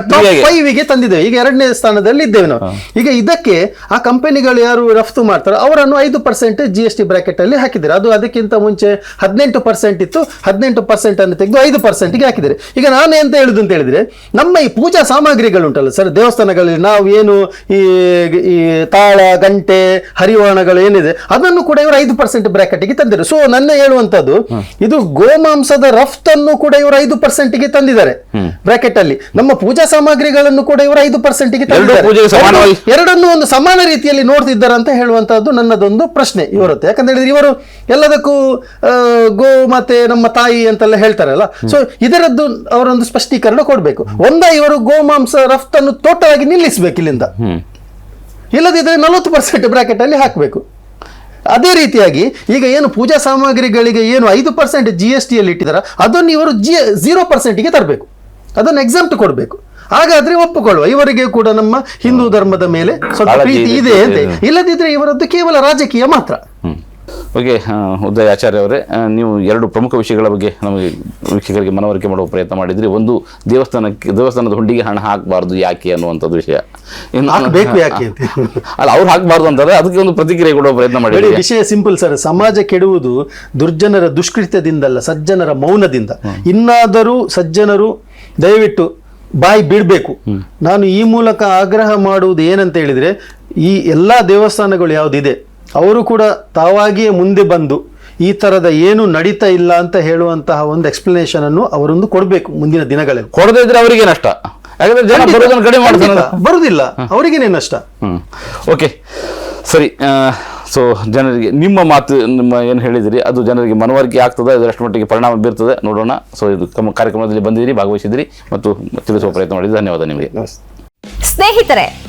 ಫೈವ್ಗೆ ತಂದಿದ್ದೇವೆ. ಈಗ ಎರಡನೇ ಸ್ಥಾನದಲ್ಲಿ ಇದ್ದೇವೆ ನಾವು. ಈಗ ಇದಕ್ಕೆ ಆ ಕಂಪನಿಗಳು ಯಾರು ರಫ್ತು ಮಾಡ್ತಾರೋ ಅವರನ್ನು ಐದು percent G S T bracket ಅಲ್ಲಿ ಹಾಕಿದ್ದಾರೆ. ಅದು ಅದಕ್ಕಿಂತ ಮುಂಚೆ ಹದಿನೆಂಟು ಪರ್ಸೆಂಟ್ ಇತ್ತು. ಹದಿನೆಂಟು ಪರ್ಸೆಂಟ್ ಅನ್ನು ತೆಗೆದು ಐದು ಪರ್ಸೆಂಟ್ಗೆ ಹಾಕಿದ್ದಾರೆ. ಈಗ ನಾನು ಎಂತ ಹೇಳುದು ಅಂತ ಹೇಳಿದ್ರೆ ನಮ್ಮ ಈ ಪೂಜಾ ಸಾಮಗ್ರಿಗಳು ಉಂಟಲ್ಲ ಸರ್ ದೇವಸ್ಥಾನಗಳಲ್ಲಿ ನಾವು ಏನು ಈ ತಾಳ ಗಂಟೆ ಹರಿವಾಣಗಳು ಏನಿದೆ ಅದನ್ನು ಕೂಡ ಇವರು ಐದು ಪರ್ಸೆಂಟ್ ಬ್ರಾಕೆಟ್ಗೆ ತಂದಿದ್ದಾರೆ ಸೊ ನನ್ನ ಹೇಳುವಂತದ್ದು ಇದು ಗೋಮಾಂಸದ ರಫ್ತನ್ನು ಕೂಡ ಇವರು ಐದು ಪರ್ಸೆಂಟ್ಗೆ ತಂದಿದ್ದಾರೆ ಬ್ರಾಕೆಟ್ ಅಲ್ಲಿ. ನಮ್ಮ ಪೂಜಾ ಸಾಮಗ್ರಿಗಳನ್ನು ಕೂಡ ಇವರು ಐದು ಪರ್ಸೆಂಟ್ಗೆ ತಂದಿದ್ದಾರೆ. ಎರಡನ್ನೂ ಒಂದು ಸಮಾನ ರೀತಿಯಲ್ಲಿ ನೋಡ್ತಿದ್ದಾರೆ ಅಂತ ಹೇಳುವಂತದ್ದು ನನ್ನದೊಂದು ಪ್ರಶ್ನೆ ಇವರದ್ದು ಯಾಕಂತ ಹೇಳಿದ್ರೆ ಇವರು ಎಲ್ಲದಕ್ಕೂ ಗೋ ಮತ್ತೆ ನಮ್ಮ ತಾಯಿ ಅಂತೆಲ್ಲ ಹೇಳ್ತಾರಲ್ಲ. ಸೊ ಇದರದ್ದು ಅವರೊಂದು ಸ್ಪಷ್ಟೀಕರಣ ಕೊಡಬೇಕು. ಒಂದ ಇವರು ಗೋಮಾಂಸ ರಫ್ತನ್ನು ತೋಟವಾಗಿ ನಿಲ್ಲಿಸಬೇಕು ಇಲ್ಲಿಂದ. ಹ್ಮ್ ಇಲ್ಲದಿದ್ರೆ ನಲವತ್ತು ಪರ್ಸೆಂಟ್ ಬ್ರಾಕೆಟ್ ಅಲ್ಲಿ ಹಾಕಬೇಕು. ಅದೇ ರೀತಿಯಾಗಿ ಈಗ ಏನು ಪೂಜಾ ಸಾಮಗ್ರಿಗಳಿಗೆ ಏನು ಐದು ಪರ್ಸೆಂಟ್ ಜಿ ಎಸ್ ಟಿಯಲ್ಲಿ ಇಟ್ಟಿದ್ದಾರೆ ಅದನ್ನು ಇವರು ಜಿ ಝೀರೋ ಪರ್ಸೆಂಟಿಗೆ ತರಬೇಕು. ಅದನ್ನು ಎಕ್ಸಾಮ್ಟ್ ಕೊಡಬೇಕು. ಹಾಗಾದ್ರೆ ಒಪ್ಪಿಕೊಳ್ಳುವ. ಇವರಿಗೆ ಕೂಡ ನಮ್ಮ ಹಿಂದೂ ಧರ್ಮದ ಮೇಲೆ ಸ್ವಲ್ಪ ಪ್ರೀತಿ ಇದೆ. ಅಂತೆ. ಇಲ್ಲದಿದ್ರೆ ಇವರದ್ದು ಕೇವಲ ರಾಜಕೀಯ ಮಾತ್ರ. ಓಕೆ ಉದಯ ಆಚಾರ್ಯ ಅವರೇ ನೀವು ಎರಡು ಪ್ರಮುಖ ವಿಷಯಗಳ ಬಗ್ಗೆ ನಮಗೆ ವೀಕ್ಷಕರಿಗೆ ಮನವರಿಕೆ ಮಾಡುವ ಪ್ರಯತ್ನ ಮಾಡಿದ್ರಿ. ಒಂದು ದೇವಸ್ಥಾನಕ್ಕೆ ದೇವಸ್ಥಾನದ ಹುಂಡಿಗೆ ಹಣ ಹಾಕಬಾರ್ದು ಯಾಕೆ ಅನ್ನುವಂಥದ್ದು ವಿಷಯ. ಹಾಕ್ಬೇಕು ಯಾಕೆ ಅಂತ. ಅಲ್ಲ ಅವ್ರು ಹಾಕಬಾರ್ದು ಅಂತಾರೆ ಅದಕ್ಕೆ ಒಂದು ಪ್ರತಿಕ್ರಿಯೆ ಕೊಡುವ ಪ್ರಯತ್ನ ಮಾಡಿ ಮಾಡಿದ್ರಿ. ವಿಷಯ ಸಿಂಪಲ್ ಸರ್ ಸಮಾಜ ಕೆಡುವುದು ದುರ್ಜನರ ದುಷ್ಕೃತ್ಯದಿಂದಲ್ಲ ಸಜ್ಜನರ ಮೌನದಿಂದ. ಇನ್ನಾದರೂ ಸಜ್ಜನರು ದಯವಿಟ್ಟು ಬಾಯಿ ಬಿಡಬೇಕು ನಾನು ಈ ಮೂಲಕ ಆಗ್ರಹ ಮಾಡುವುದು ಏನಂತ ಹೇಳಿದ್ರೆ ಈ ಎಲ್ಲ ದೇವಸ್ಥಾನಗಳು ಯಾವುದಿದೆ ಅವರು ಕೂಡ ತಾವಾಗಿಯೇ ಮುಂದೆ ಬಂದು ಈ ಥರದ ಏನು ನಡೀತಾ ಇಲ್ಲ ಅಂತ ಹೇಳುವಂತಹ ಒಂದು ಎಕ್ಸ್ಪ್ಲನೇಷನ್ ಅನ್ನು ಅವರೊಂದು ಕೊಡಬೇಕು ಮುಂದಿನ ದಿನಗಳಲ್ಲಿ. ಕೊಡದೇ ಇದ್ರೆ ಅವರಿಗೆ ನಷ್ಟ. ಯಾಕಂದ್ರೆ ಜನ ಬರೋದನ್ನು ಕಡಿಮೆ ಮಾಡ್ತಾರೆ ಖಂಡಿತ. ಬರುದಿಲ್ಲ. ಅವರಿಗೇನೆ ನಷ್ಟ. ಓಕೆ. ಸರಿ ಸೊ ಜನರಿಗೆ ನಿಮ್ಮ ಮಾತು ನಿಮ್ಮ ಏನು ಹೇಳಿದಿರಿ ಅದು ಜನರಿಗೆ ಮನವರಿಕೆ ಆಗ್ತದೆ ಅದರಷ್ಟು ಮಟ್ಟಿಗೆ ಪರಿಣಾಮ ಬೀರ್ತದೆ ನೋಡೋಣ. ಸೊ ಇದು ತಮ್ಮ ಕಾರ್ಯಕ್ರಮದಲ್ಲಿ ಬಂದಿದ್ದೀರಿ ಭಾಗವಹಿಸಿದಿರಿ ಮತ್ತು ತಿಳಿಸುವ ಪ್ರಯತ್ನ ಮಾಡಿದ್ರಿ ಧನ್ಯವಾದ ನಿಮಗೆ. ಸ್ನೇಹಿತರೆ